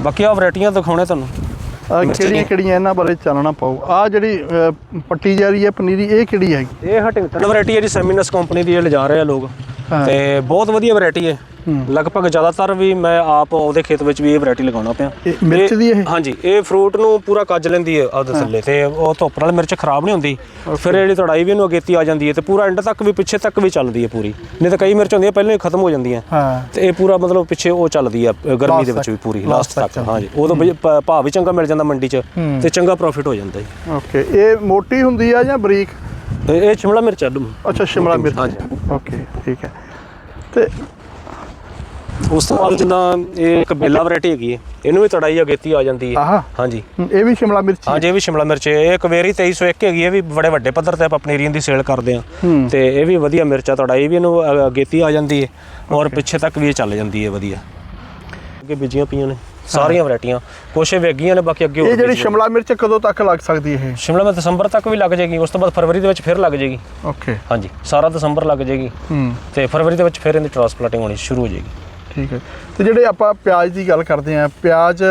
ਬਾਕੀ ਆ ਵੈਰਾਈਟੀਆਂ ਦਿਖਾਉਣੇ ਤੁਹਾਨੂੰ। ਆਹ ਕਿਹੜੀਆਂ ਕਿਹੜੀਆਂ ਇਹਨਾਂ ਬਾਰੇ ਚਾਨਣਾ ਪਾਓ? ਆ ਜਿਹੜੀ ਪੱਟੀ ਜਾ ਰਹੀ ਹੈ ਪਨੀਰੀ ਇਹ ਕਿਹੜੀ ਹੈਗੀ? ਇਹ ਹਟਿੰਗਟਨ ਵੈਰਾਈਟੀ ਹੈ ਜੀ ਸੈਮੀਨਸ ਕੰਪਨੀ ਦੀ ਇਹ ਲਿਜਾ ਰਹੇ ਆ ਲੋਕ। ਹਾਂ। ਤੇ ਬਹੁਤ ਵਧੀਆ ਵੈਰਾਈਟੀ ਹੈ। ਲਗਭਗ ਜ਼ਿਆਦਾਤਰ ਵੀ ਮੈਂ ਆਪ ਉਹਦੇ ਖੇਤ ਵਿੱਚ ਵੀ ਇਹ ਵੈਰਾਈਟੀ ਲਗਾਉਣਾ ਪਿਆ। ਮਿਰਚ ਦੀ ਇਹ? ਹਾਂਜੀ ਇਹ ਫਰੂਟ ਨੂੰ ਪੂਰਾ ਕੱਜ ਲੈਂਦੀ ਹੈ ਉਹਦੇ ਥੱਲੇ ਤੇ ਉਹ ਧੁੱਪ ਨਾਲ ਮਿਰਚ ਖਰਾਬ ਨਹੀਂ ਹੁੰਦੀ। ਫਿਰ ਜਿਹੜੀ ਤੜਾਈ ਵੀ ਇਹਨੂੰ ਅਗੇਤੀ ਆ ਜਾਂਦੀ ਹੈ ਤੇ ਪੂਰਾ ਐਂਡ ਤੱਕ ਵੀ ਪਿੱਛੇ ਤੱਕ ਵੀ ਚੱਲਦੀ ਹੈ ਪੂਰੀ। ਨਹੀਂ ਤਾਂ ਕਈ ਮਿਰਚ ਹੁੰਦੀਆਂ ਪਹਿਲਾਂ ਹੀ ਖਤਮ ਹੋ ਜਾਂਦੀਆਂ। ਹਾਂ। ਤੇ ਇਹ ਪੂਰਾ ਮਤਲਬ ਪਿੱਛੇ ਉਹ ਚੱਲਦੀ ਆ ਅ, ਗਰਮੀ ਦੇ ਵਿੱਚ ਵੀ। ਪੂਰੀ ਲਾਸਟ ਤੱਕ ਹਾਂਜੀ। ਉਦੋਂ ਭਾਅ ਵੀ ਚੰਗਾ ਮਿਲ ਜਾਂਦਾ ਮੰਡੀ 'ਚ ਤੇ ਚੰਗਾ ਪ੍ਰੋਫਿਟ ਹੋ ਜਾਂਦਾ ਜੀ। ਓਕੇ ਇਹ ਮੋਟੀ ਹੁੰਦੀ ਆ ਜਾਂ ਬਰੀਕ? ਇਹ ਸ਼ਿਮਲਾ ਮਿਰਚ ਆ ਲੂ ਅੱਛਾ ਸ਼ਿਮਲਾ ਮਿਰਚ ਹਾਂਜੀ। ਓਕੇ ਠੀਕ ਹੈ। ਤੇ ਉਸ ਤੋਂ ਬਾਅਦ ਜਿੱਦਾਂ ਇਹ ਇੱਕ ਬੇਲਾ ਵੈਰਾਈਟੀ ਹੈਗੀ ਹੈ ਇਹਨੂੰ ਵੀ ਤੜਾਈ ਅਗੇਤੀ ਆ ਜਾਂਦੀ ਹੈ। ਹਾਂਜੀ। ਇਹ ਵੀ ਸ਼ਿਮਲਾ ਮਿਰਚ ਹੀ ਹਾਂਜੀ ਇਹ ਵੀ ਸ਼ਿਮਲਾ ਮਿਰਚ ਹੈ। ਇਹ ਕਵੇਰੀ 2301 ਹੈਗੀ ਹੈ ਵੀ ਬੜੇ ਵੱਡੇ ਪੱਧਰ ਤੇ ਆਪਾਂ ਪਨੀਰੀਆਂ ਦੀ ਸੇਲ ਕਰਦੇ ਆ ਤੇ ਇਹ ਵੀ ਵਧੀਆ ਮਿਰਚ ਆ ਤੜਾਈ ਵੀ ਇਹਨੂੰ ਅਗੇਤੀ ਆ ਜਾਂਦੀ ਹੈ। ਔਰ ਪਿੱਛੇ ਤੱਕ ਵੀ ਇਹ ਚੱਲ ਜਾਂਦੀ ਹੈ ਵਧੀਆ। ਅੱਗੇ ਬੀਜੀਆਂ ਪਈਆਂ ਨੇ। ਸਾਰੀਆਂ ਵੈਰਾਈਟੀਆਂ। ਇਹ ਵੇਗੀਆਂ ਨੇ ਬਾਕੀ ਅੱਗੇ ਹੋਰ ਇਹ ਜਿਹੜੀ। ਸ਼ਿਮਲਾ ਮਿਰਚ ਕਦੋਂ ਤੱਕ ਲੱਗ ਸਕਦੀ ਹੈ ਇਹ? ਸ਼ਿਮਲਾ ਮਿਰਚ ਦਸੰਬਰ ਤੱਕ ਵੀ ਲੱਗ ਜਾਏਗੀ ਉਸ ਤੋਂ ਬਾਅਦ ਫਰਵਰੀ ਦੇ ਵਿੱਚ ਫਿਰ ਲੱਗ ਜਾਏਗੀ। ਓਕੇ। ਹਾਂਜੀ ਸਾਰਾ ਦਸੰਬਰ ਲੱਗ ਜਾਏਗੀ। ਹੂੰ। ਤੇ ਫਰਵਰੀ ਦੇ ਵਿੱਚ ਫਿਰ ਇਹਦੀ ਟ੍ਰਾਂਸਪਲਾਂਟਿੰਗ ਹੋਣੀ ਸ਼ੁਰੂ ਹੋ ਜਾਏਗੀ। ਠੀਕ ਹੈ। ਤੇ ਜਿਹੜੇ ਆਪਾਂ ਪਿਆਜ਼ ਦੀ ਗੱਲ ਕਰਦੇ ਆ ਪਿਆਜ਼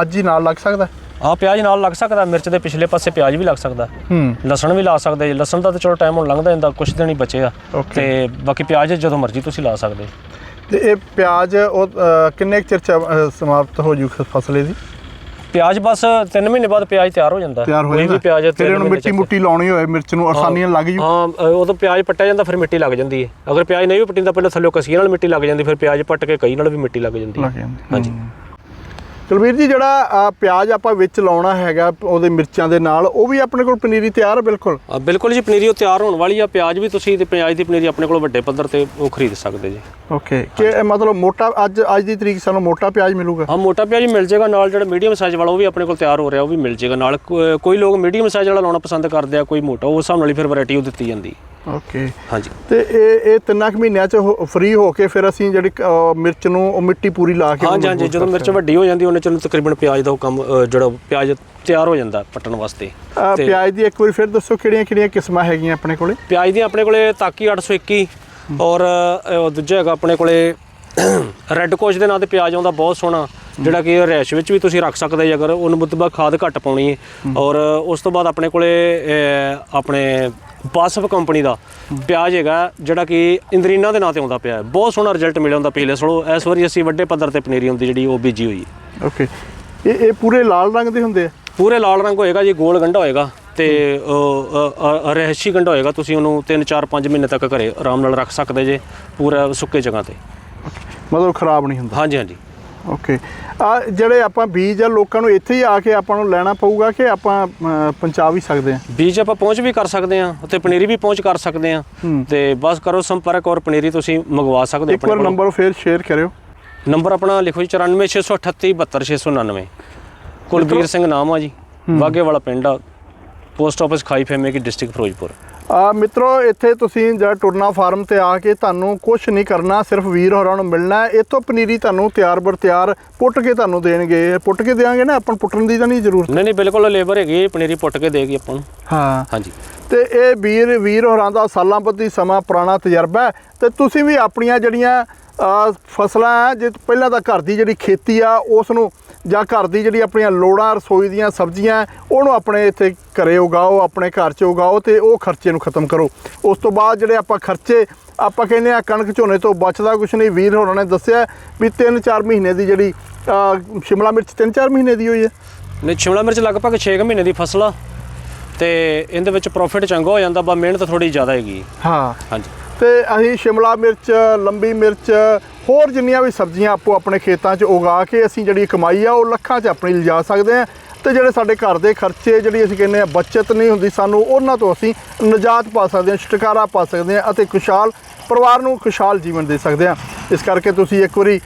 ਅੱਜ ਹੀ ਨਾਲ ਲੱਗ ਸਕਦਾ? ਆਹ ਪਿਆਜ਼ ਨਾਲ ਲੱਗ ਸਕਦਾ ਮਿਰਚ ਦੇ ਪਿਛਲੇ ਪਾਸੇ ਪਿਆਜ਼ ਵੀ ਲੱਗ ਸਕਦਾ। ਹੂੰ। ਲਸਣ ਵੀ ਲਾ ਸਕਦੇ ਜੀ ਲਸਣ ਦਾ ਤਾਂ ਚਲੋ ਟਾਈਮ ਹੁਣ ਲੰਘਦਾ ਜਾਂਦਾ ਕੁਛ ਦਿਨ ਹੀ ਬਚੇ ਆ. ਤੇ ਬਾਕੀ ਪਿਆਜ਼ ਜਦੋਂ ਮਰਜ਼ੀ ਤੁਸੀਂ ਲਾ ਸਕਦੇ। ਤੇ ਇਹ ਪਿਆਜ਼ ਉਹ ਅ, ਕਿੰਨੇ ਕੁ ਚਿਰ ਚ ਅ, ਸਮਾਪਤ ਹੋ ਜੂ ਫਸਲੇ ਦੀ ਪਿਆਜ਼ ਬਸ 3 ਮਹੀਨੇ ਬਾਅਦ ਪਿਆਜ਼ ਤਿਆਰ ਹੋ ਜਾਂਦਾ। ਤਿਆਰ ਹੋ ਕੋਈ ਜਾਂਦਾ। ਵੀ ਪਿਆਜ਼ ਫਿਰ ਤਿੰਨ ਇਹਨੂੰ ਮਹੀਨੇ ਮਿੱਟੀ ਚ- ਮੁੱਟੀ ਲਾਉਣੀ ਹੋਏ ਮਿਰਚ ਨੂੰ ਆਸਾਨੀ ਨਾਲ ਲੱਗ ਜੂ? ਹਾਂ ਅ, ਉਦੋਂ ਪਿਆਜ਼ ਪੱਟਿਆ ਜਾਂਦਾ ਫਿਰ ਮਿੱਟੀ ਲੱਗ ਜਾਂਦੀ ਹੈ। ਅਗਰ ਪਿਆਜ਼ ਨਹੀਂ ਵੀ ਪੱਟੀਂਦਾ ਪਹਿਲਾਂ ਥੱਲੇ ਕਸੀਆਂ ਨਾਲ ਮਿੱਟੀ ਲੱਗ ਜਾਂਦੀ ਫਿਰ ਪਿਆਜ਼ ਪੱਟ ਕੇ ਕਈ ਨਾਲ ਵੀ ਮਿੱਟੀ ਲੱਗ ਜਾਂਦੀ ਲੱਗ ਹੈ। ਜਾਂਦੀ ਹਾਂਜੀ। ਕੁਲਵੀਰ ਜੀ ਜਿਹੜਾ ਪਿਆਜ਼ ਆਪਾਂ ਵਿੱਚ ਲਾਉਣਾ ਹੈਗਾ ਉਹਦੇ ਮਿਰਚਾਂ ਦੇ ਨਾਲ ਉਹ ਵੀ ਆਪਣੇ ਕੋਲ ਪਨੀਰੀ ਤਿਆਰ ਹੈ ਬਿਲਕੁਲ? ਬਿਲਕੁਲ ਜੀ ਪਨੀਰੀ ਉਹ ਤਿਆਰ ਹੋਣ ਵਾਲੀ ਆ। ਪਿਆਜ਼ ਵੀ ਤੁਸੀਂ ਤੇ ਪਿਆਜ਼ ਦੀ ਪਨੀਰੀ ਆਪਣੇ ਕੋਲ ਵੱਡੇ ਪੱਧਰ ਤੇ ਉਹ ਖਰੀਦ ਸਕਦੇ ਜੀ। ਓਕੇ ਕਿ ਮਤਲਬ ਮੋਟਾ ਅੱਜ ਅੱਜ ਦੀ ਤਰੀਕ ਸਾਨੂੰ ਮੋਟਾ ਪਿਆਜ਼ ਮਿਲੂਗਾ? ਹਾਂ ਮੋਟਾ ਪਿਆਜ਼ ਮਿਲ ਜਾਏਗਾ ਨਾਲ ਜਿਹੜਾ ਮੀਡੀਅਮ ਸਾਈਜ਼ ਵਾਲਾ ਉਹ ਵੀ ਆਪਣੇ ਕੋਲ ਤਿਆਰ ਹੋ ਰਿਹਾ ਉਹ ਵੀ ਮਿਲ ਜਾਏਗਾ ਨਾਲ ਕੋਈ ਲੋਕ ਮੀਡੀਅਮ ਸਾਈਜ਼ ਵਾਲਾ ਲਾਉਣਾ ਪਸੰਦ ਕਰਦੇ ਆ ਕੋਈ ਮੋਟਾ ਉਸ ਹਿਸਾਬ ਨਾਲ ਹੀ ਫਿਰ ਵੈਰਾਈਟੀ ਉਹ ਦਿੱਤੀ ਜਾਂਦੀ। ਓਕੇ। ਹਾਂਜੀ। ਤੇ ਇਹ ਇਹ ਤਿੰਨਾਂ ਕੁ ਮਹੀਨਿਆਂ ਚ ਫ੍ਰੀ ਹੋ ਕੇ ਫਿਰ ਅਸੀਂ ਜਿਹੜੀ ਮਿਰਚ ਨੂੰ ਉਹ ਮਿੱਟੀ ਪੂਰੀ ਲਾ ਕੇ ਹਾਂਜੀ ਹਾਂਜੀ ਜਦੋਂ ਮਿਰਚ ਵੱਡੀ ਹੋ ਜਾਂਦੀ ਉਹਨੇ ਚਲੋ ਤਕਰੀਬਨ ਪਿਆਜ਼ ਦਾ ਉਹ ਕੰਮ ਅ, ਜਿਹੜਾ ਪਿਆਜ਼ ਤਿਆਰ ਹੋ ਜਾਂਦਾ ਪੱਟਣ ਵਾਸਤੇ। ਤੇ ਪਿਆਜ਼ ਦੀ ਇੱਕ ਵਾਰੀ ਫਿਰ ਦੱਸੋ ਕਿਹੜੀਆਂ ਕਿਹੜੀਆਂ ਕਿਸਮਾਂ ਹੈਗੀਆਂ ਆਪਣੇ ਕੋਲੇ? ਪਿਆਜ਼ ਦੀ ਆਪਣੇ ਕੋਲੇ ਤਾਕੀ 821 ਔਰ ਅ, ਉਹ ਦੂਜਾ ਹੈਗਾ ਆਪਣੇ ਕੋਲੇ ਰੈੱਡ ਕੋਚ ਦੇ ਨਾਂ ਤੇ ਪਿਆਜ਼ ਆਉਂਦਾ ਬਹੁਤ ਸੋਹਣਾ ਜਿਹੜਾ ਕਿ ਰੈਸ਼ ਵਿੱਚ ਵੀ ਤੁਸੀਂ ਰੱਖ ਸਕਦੇ ਜੇ ਅਗਰ ਉਹਨੂੰ ਮੁਤਬਾ ਖਾਦ ਘੱਟ ਪਾਉਣੀ ਹੈ ਔਰ ਉਸ ਤੋਂ ਬਾਅਦ ਆਪਣੇ ਕੋਲੇ ਆਪਣੇ ਬਾਸਫ ਕੰਪਨੀ ਦਾ ਪਿਆਜ਼ ਹੈਗਾ ਜਿਹੜਾ ਕਿ ਇੰਦਰੀਨਾ ਦੇ ਨਾਂ ਤੇ ਆਉਂਦਾ ਪਿਆ ਹੈ। ਬਹੁਤ ਸੋਹਣਾ ਰਿਜ਼ਲਟ ਮਿਲਿਆ ਹੁੰਦਾ ਪਿਛਲੇ ਸਾਲੋਂ ਇਸ ਵਾਰੀ ਅਸੀਂ ਵੱਡੇ ਪੱਧਰ ਤੇ ਪਨੀਰੀ ਹੁੰਦੀ ਜਿਹੜੀ ਉਹ ਬੀਜੀ ਹੋਈ ਹੈ ਓਕੇ ਇਹ ਇਹ ਪੂਰੇ ਲਾਲ ਰੰਗ ਦੇ ਹੁੰਦੇ ਆ? ਪੂਰੇ ਲਾਲ ਰੰਗ ਹੋਏਗਾ ਜੀ ਗੋਲ ਗੰਢਾ ਹੋਏਗਾ ਤੇ ਰਹਿਸ਼ੀ ਗੰਢਾ ਹੋਏਗਾ। ਤੁਸੀਂ ਉਹਨੂੰ 3 4 5 ਮਹੀਨੇ ਤੱਕ ਘਰੇ ਆਰਾਮ ਨਾਲ ਰੱਖ ਸਕਦੇ ਜੇ ਪੂਰਾ ਸੁੱਕੇ ਜਗ੍ਹਾ ਤੇ। ਮਤਲਬ ਖਰਾਬ ਨਹੀਂ ਹੁੰਦਾ। ਹਾਂਜੀ ਹਾਂਜੀ। ਓਕੇ ਆ ਜਿਹੜੇ ਆਪਾਂ ਬੀਜ ਆ ਲੋਕਾਂ ਨੂੰ ਇੱਥੇ ਹੀ ਆ ਕੇ ਆਪਾਂ ਨੂੰ ਲੈਣਾ ਪਊਗਾ ਕਿ ਆਪਾਂ ਪਹੁੰਚਾ ਵੀ ਸਕਦੇ ਆ ਬੀਜ ਆਪਾਂ ਪਹੁੰਚ ਵੀ ਕਰ ਸਕਦੇ ਆ ਉੱਥੇ ਪਨੀਰੀ ਵੀ ਪਹੁੰਚ ਕਰ ਸਕਦੇ ਆ ਤੇ ਬਸ ਕਰੋ ਸੰਪਰਕ ਔਰ ਪਨੀਰੀ ਤੁਸੀਂ ਮੰਗਵਾ ਸਕਦੇ ਇੱਕ ਵਾਰ ਕੋਲੋਂ। ਨੰਬਰ ਫੇਰ ਸ਼ੇਅਰ ਕਰਿਓ। ਨੰਬਰ ਆਪਣਾ ਲਿਖੋ ਜੀ 94638 72699 ਕੁਲਬੀਰ ਸਿੰਘ ਨਾਮ ਆ ਜੀ ਵਾਗੇ ਵਾਲਾ ਪਿੰਡ ਆ ਪੋਸਟ ਆਫਿਸ ਖਾਈ ਫੇਮੇ ਕੀ ਡਿਸਟ੍ਰਿਕਟ ਫਿਰੋਜ਼ਪੁਰ। ਆ ਮਿੱਤਰੋ ਇੱਥੇ ਤੁਸੀਂ ਜਿਹੜਾ ਟੁਰਨਾ ਫਾਰਮ ਤੇ ਆ ਕੇ ਤੁਹਾਨੂੰ ਕੁਝ ਨਹੀਂ ਕਰਨਾ ਸਿਰਫ ਵੀਰ ਹੋਰਾਂ ਨੂੰ ਮਿਲਣਾ ਹੈ। ਇੱਥੋਂ ਪਨੀਰੀ ਤੁਹਾਨੂੰ ਤਿਆਰ ਬਰ ਤਿਆਰ ਪੁੱਟ ਕੇ ਤੁਹਾਨੂੰ ਦੇਣਗੇ। ਪੁੱਟ ਕੇ ਦੇਵਾਂਗੇ ਨਾ ਆਪਾਂ ਪੁੱਟਣ ਦੀ ਤਾਂ ਨਹੀਂ ਜ਼ਰੂਰਤ? ਨਹੀਂ ਨਹੀਂ ਬਿਲਕੁਲ ਲੇਬਰ ਹੈਗੀ ਪਨੀਰੀ ਪੁੱਟ ਕੇ ਦੇਗੀ ਆਪਾਂ ਨੂੰ। ਹਾਂ। ਹਾਂਜੀ। ਤੇ ਇਹ ਵੀਰ ਵੀਰ ਹੋਰਾਂ ਦਾ ਸਾਲਾਂ ਬੱਧੀ ਸਮਾਂ ਪੁਰਾਣਾ ਤਜਰਬਾ ਹੈ। ਤੇ ਤੁਸੀਂ ਵੀ ਆਪਣੀਆਂ ਜਿਹੜੀਆਂ ਫਸਲਾਂ ਜੇ ਪਹਿਲਾਂ ਤਾਂ ਘਰ ਦੀ ਜਿਹੜੀ ਖੇਤੀ ਆ ਉਸ ਨੂੰ ਜਾਂ ਘਰ ਦੀ ਜਿਹੜੀ ਆਪਣੀਆਂ ਲੋੜਾਂ ਰਸੋਈ ਦੀਆਂ ਸਬਜ਼ੀਆਂ ਉਹਨੂੰ ਆਪਣੇ ਇੱਥੇ ਘਰੇ ਉਗਾਓ ਆਪਣੇ ਘਰ 'ਚ ਉਗਾਓ ਤੇ ਉਹ ਖਰਚੇ ਨੂੰ ਖਤਮ ਕਰੋ। ਉਸ ਤੋਂ ਬਾਅਦ ਜਿਹੜੇ ਆਪਾਂ ਖਰਚੇ ਆਪਾਂ ਕਹਿੰਦੇ ਆ ਕਣਕ ਝੋਨੇ ਤੋਂ ਬਚਦਾ ਕੁਝ ਨਹੀਂ। ਵੀਰ ਹੋਰਾਂ ਨੇ ਦੱਸਿਆ ਵੀ 3-4 ਮਹੀਨੇ ਦੀ ਜਿਹੜੀ ਸ਼ਿਮਲਾ ਮਿਰਚ 3-4 ਮਹੀਨੇ ਦੀ ਹੋਈ ਹੈ। ਨਹੀਂ ਸ਼ਿਮਲਾ ਮਿਰਚ ਲਗਭਗ 6 ਮਹੀਨੇ ਦੀ ਫਸਲ ਆ ਤੇ ਇਹਦੇ ਵਿੱਚ ਪ੍ਰੋਫਿਟ ਚੰਗਾ ਹੋ ਜਾਂਦਾ ਬਾ ਮਿਹਨਤ ਥੋੜੀ ਜ਼ਿਆਦਾ ਹੈਗੀ ਹਾਂ। ਹਾਂਜੀ। ਤੇ ਅਸੀਂ ਸ਼ਿਮਲਾ ਮਿਰਚ ਲੰਬੀ ਮਿਰਚ ਹੋਰ ਜਿੰਨੀਆਂ ਵੀ ਸਬਜ਼ੀਆਂ ਆਪੋ ਆਪਣੇ ਖੇਤਾਂ 'ਚ ਉਗਾ ਕੇ ਅਸੀਂ ਜਿਹੜੀ ਕਮਾਈ ਆ, ਉਹ ਲੱਖਾਂ 'ਚ ਆਪਣੀ ਲਿਜਾ ਸਕਦੇ ਹਾਂ ਤੇ ਜਿਹੜੇ ਸਾਡੇ ਘਰ ਦੇ ਖਰਚੇ ਜਿਹੜੀ ਅਸੀਂ ਕਹਿੰਦੇ ਆ ਬਚਤ ਨਹੀਂ ਹੁੰਦੀ ਸਾਨੂੰ, ਉਹਨਾਂ ਤੋਂ ਅਸੀਂ ਨਜਾਤ ਪਾ ਸਕਦੇ ਹਾਂ, ਛੁਟਕਾਰਾ ਪਾ ਸਕਦੇ ਹਾਂ ਅਤੇ ਖੁਸ਼ਹਾਲ ਪਰਿਵਾਰ ਨੂੰ ਖੁਸ਼ਹਾਲ ਜੀਵਨ ਦੇ ਸਕਦੇ ਹਾਂ। ਇਸ ਕਰਕੇ ਤੁਸੀਂ ਇੱਕ ਵਾਰੀ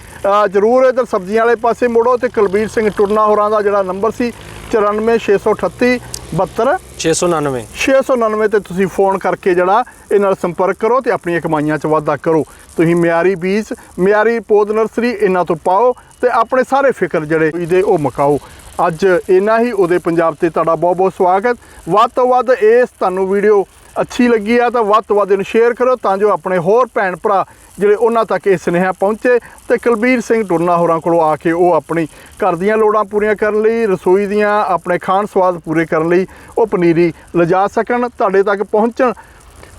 ਜ਼ਰੂਰ ਇਧਰ ਸਬਜ਼ੀਆਂ ਵਾਲੇ ਪਾਸੇ ਮੁੜੋ ਤੇ ਕੁਲਬੀਰ ਸਿੰਘ ਟੁਰਨਾ ਹੋਰਾਂ ਦਾ ਜਿਹੜਾ ਨੰਬਰ ਸੀ 94638 72 699 699 ਤੇ ਤੁਸੀਂ ਫੋਨ ਕਰਕੇ ਜਿਹੜਾ ਇਹ ਨਾਲ ਸੰਪਰਕ ਕਰੋ ਤੇ ਆਪਣੀਆਂ ਕਮਾਈਆਂ 'ਚ ਵਾਧਾ ਕਰੋ। ਤੁਸੀਂ ਮਿਆਰੀ ਬੀਜ ਮਿਆਰੀ ਪੌਦ ਨਰਸਰੀ ਇਹਨਾਂ ਤੋਂ ਪਾਓ ਤੇ ਆਪਣੇ ਸਾਰੇ ਫਿਕਰ ਜਿਹੜੇ ਇਹਦੇ ਉਹ ਮਕਾਓ। ਅੱਜ ਇੰਨਾ ਹੀ ਉਹਦੇ ਪੰਜਾਬ ਤੇ ਤੁਹਾਡਾ ਬਹੁਤ ਬਹੁਤ ਸਵਾਗਤ। ਵੱਧ ਤੋਂ ਵੱਧ ਇਸ ਤੁਹਾਨੂੰ ਵੀਡੀਓ ਅੱਛੀ ਲੱਗੀ ਆ ਤਾਂ ਵੱਧ ਤੋਂ ਵੱਧ ਇਹਨੂੰ ਸ਼ੇਅਰ ਕਰੋ ਤਾਂ ਜੋ ਆਪਣੇ ਹੋਰ ਭੈਣ ਭਰਾ ਜਿਹੜੇ ਉਹਨਾਂ ਤੱਕ ਇਹ ਸੁਨੇਹਾ ਪਹੁੰਚੇ ਤੇ ਕੁਲਬੀਰ ਸਿੰਘ ਟੁਰਨਾ ਹੋਰਾਂ ਕੋਲੋਂ ਆ ਕੇ ਉਹ ਆਪਣੀ ਘਰ ਦੀਆਂ ਲੋੜਾਂ ਪੂਰੀਆਂ ਕਰਨ ਲਈ, ਰਸੋਈ ਦੀਆਂ ਆਪਣੇ ਖਾਣ ਸਵਾਦ ਪੂਰੇ ਕਰਨ ਲਈ ਉਹ ਪਨੀਰੀ ਲਿਜਾ ਸਕਣ, ਤੁਹਾਡੇ ਤੱਕ ਪਹੁੰਚਣ।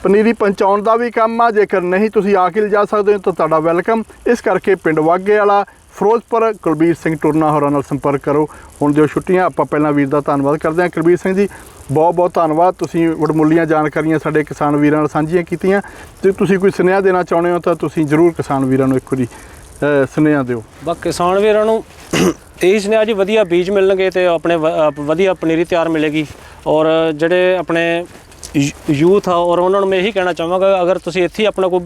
ਪਨੀਰੀ ਪਹੁੰਚਾਉਣ ਦਾ ਵੀ ਕੰਮ ਆ, ਜੇਕਰ ਨਹੀਂ ਤੁਸੀਂ ਆ ਕੇ ਲਿਜਾ ਸਕਦੇ ਹੋ ਤਾਂ ਤੁਹਾਡਾ ਵੈਲਕਮ। ਇਸ ਕਰਕੇ ਪਿੰਡ ਵਾਗੇ ਵਾਲਾ ਫਿਰੋਜ਼ਪੁਰ, ਕੁਲਬੀਰ ਸਿੰਘ ਟੁਰਨਾ ਹੋਰਾਂ ਨਾਲ ਸੰਪਰਕ ਕਰੋ। ਹੁਣ ਜੋ ਛੁੱਟੀਆਂ, ਆਪਾਂ ਪਹਿਲਾਂ ਵੀਰ ਦਾ ਧੰਨਵਾਦ ਕਰਦੇ ਹਾਂ ਕੁਲਬੀਰ ਸਿੰਘ ਜੀ। ਬਹੁਤ ਬਹੁਤ ਧੰਨਵਾਦ। ਤੁਸੀਂ ਵਡਮੁੱਲੀਆਂ ਜਾਣਕਾਰੀਆਂ ਸਾਡੇ ਕਿਸਾਨ ਵੀਰਾਂ ਨਾਲ ਸਾਂਝੀਆਂ ਕੀਤੀਆਂ। ਜੇ ਤੁਸੀਂ ਕੋਈ ਸੁਨੇਹਾ ਦੇਣਾ ਚਾਹੁੰਦੇ ਹੋ ਤਾਂ ਤੁਸੀਂ ਜ਼ਰੂਰ ਕਿਸਾਨ ਵੀਰਾਂ ਨੂੰ ਇੱਕ ਵਾਰੀ ਸੁਨੇਹਾ ਦਿਓ। ਬਾ ਕਿਸਾਨ ਵੀਰਾਂ ਨੂੰ ਇਹੀ ਸੁਨੇਹਾ ਜੀ, ਵਧੀਆ ਬੀਜ ਮਿਲਣਗੇ ਤੇ ਆਪਣੇ ਵ- ਵਧੀਆ ਪਨੀਰੀ ਤਿਆਰ ਮਿਲੇਗੀ। ਔਰ ਜਿਹੜੇ ਆਪਣੇ ਯੂਥ ਆ, ਔਰ ਉਹਨਾਂ ਨੂੰ ਮੈਂ ਇਹੀ ਕਹਿਣਾ ਚਾਹਾਂਗਾ, ਅਗਰ ਤੁਸੀਂ ਇੱਥੇ ਹੀ ਆਪਣਾ ਕੋਈ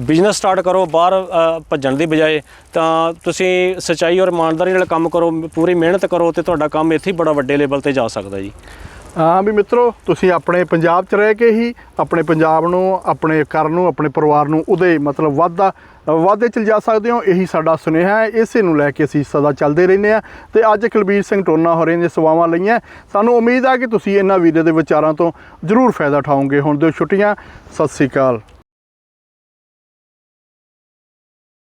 ਬਿਜ਼ਨਸ ਸਟਾਰਟ ਕਰੋ, ਬਾਹਰ ਭੱਜਣ ਦੀ ਬਜਾਏ, ਤਾਂ ਤੁਸੀਂ ਸਚਾਈ ਔਰ ਇਮਾਨਦਾਰੀ ਨਾਲ ਕੰਮ ਕਰੋ, ਪੂਰੀ ਮਿਹਨਤ ਕਰੋ ਤੇ ਤੁਹਾਡਾ ਕੰਮ ਇੱਥੇ ਹੀ ਬੜਾ ਵੱਡੇ ਲੈਵਲ ਤੇ ਜਾ ਸਕਦਾ ਜੀ। ਹਾਂ ਵੀ ਮਿੱਤਰੋ, ਤੁਸੀਂ ਆਪਣੇ ਪੰਜਾਬ 'ਚ ਰਹਿ ਕੇ ਹੀ ਆਪਣੇ ਪੰਜਾਬ ਨੂੰ, ਆਪਣੇ ਘਰ ਨੂੰ, ਆਪਣੇ ਪਰਿਵਾਰ ਨੂੰ ਉਹਦੇ ਮਤਲਬ ਵਾਧਾ, ਵਾਧੇ 'ਚ ਜਾ ਸਕਦੇ ਹੋ। ਇਹੀ ਸਾਡਾ ਸੁਨੇਹਾ ਹੈ। ਇਸੇ ਨੂੰ ਲੈ ਕੇ ਅਸੀਂ ਸਦਾ ਚੱਲਦੇ ਰਹਿੰਦੇ ਆ ਤੇ ਅੱਜ ਕੁਲਬੀਰ ਸਿੰਘ ਟੋਨਾ ਹੋਰਾਂ ਨੇ ਸੇਵਾਵਾਂ ਲਈਆਂ। ਸਾਨੂੰ ਉਮੀਦ ਆ ਕਿ ਤੁਸੀਂ ਇਹਨਾਂ ਵੀਰੇ ਦੇ ਵਿਚਾਰਾਂ ਤੋਂ ਜ਼ਰੂਰ ਫਾਇਦਾ ਉਠਾਓਗੇ। ਹੁਣ ਦਿਓ ਛੁੱਟੀਆਂ। ਸਤਿ ਸ੍ਰੀ ਅਕਾਲ।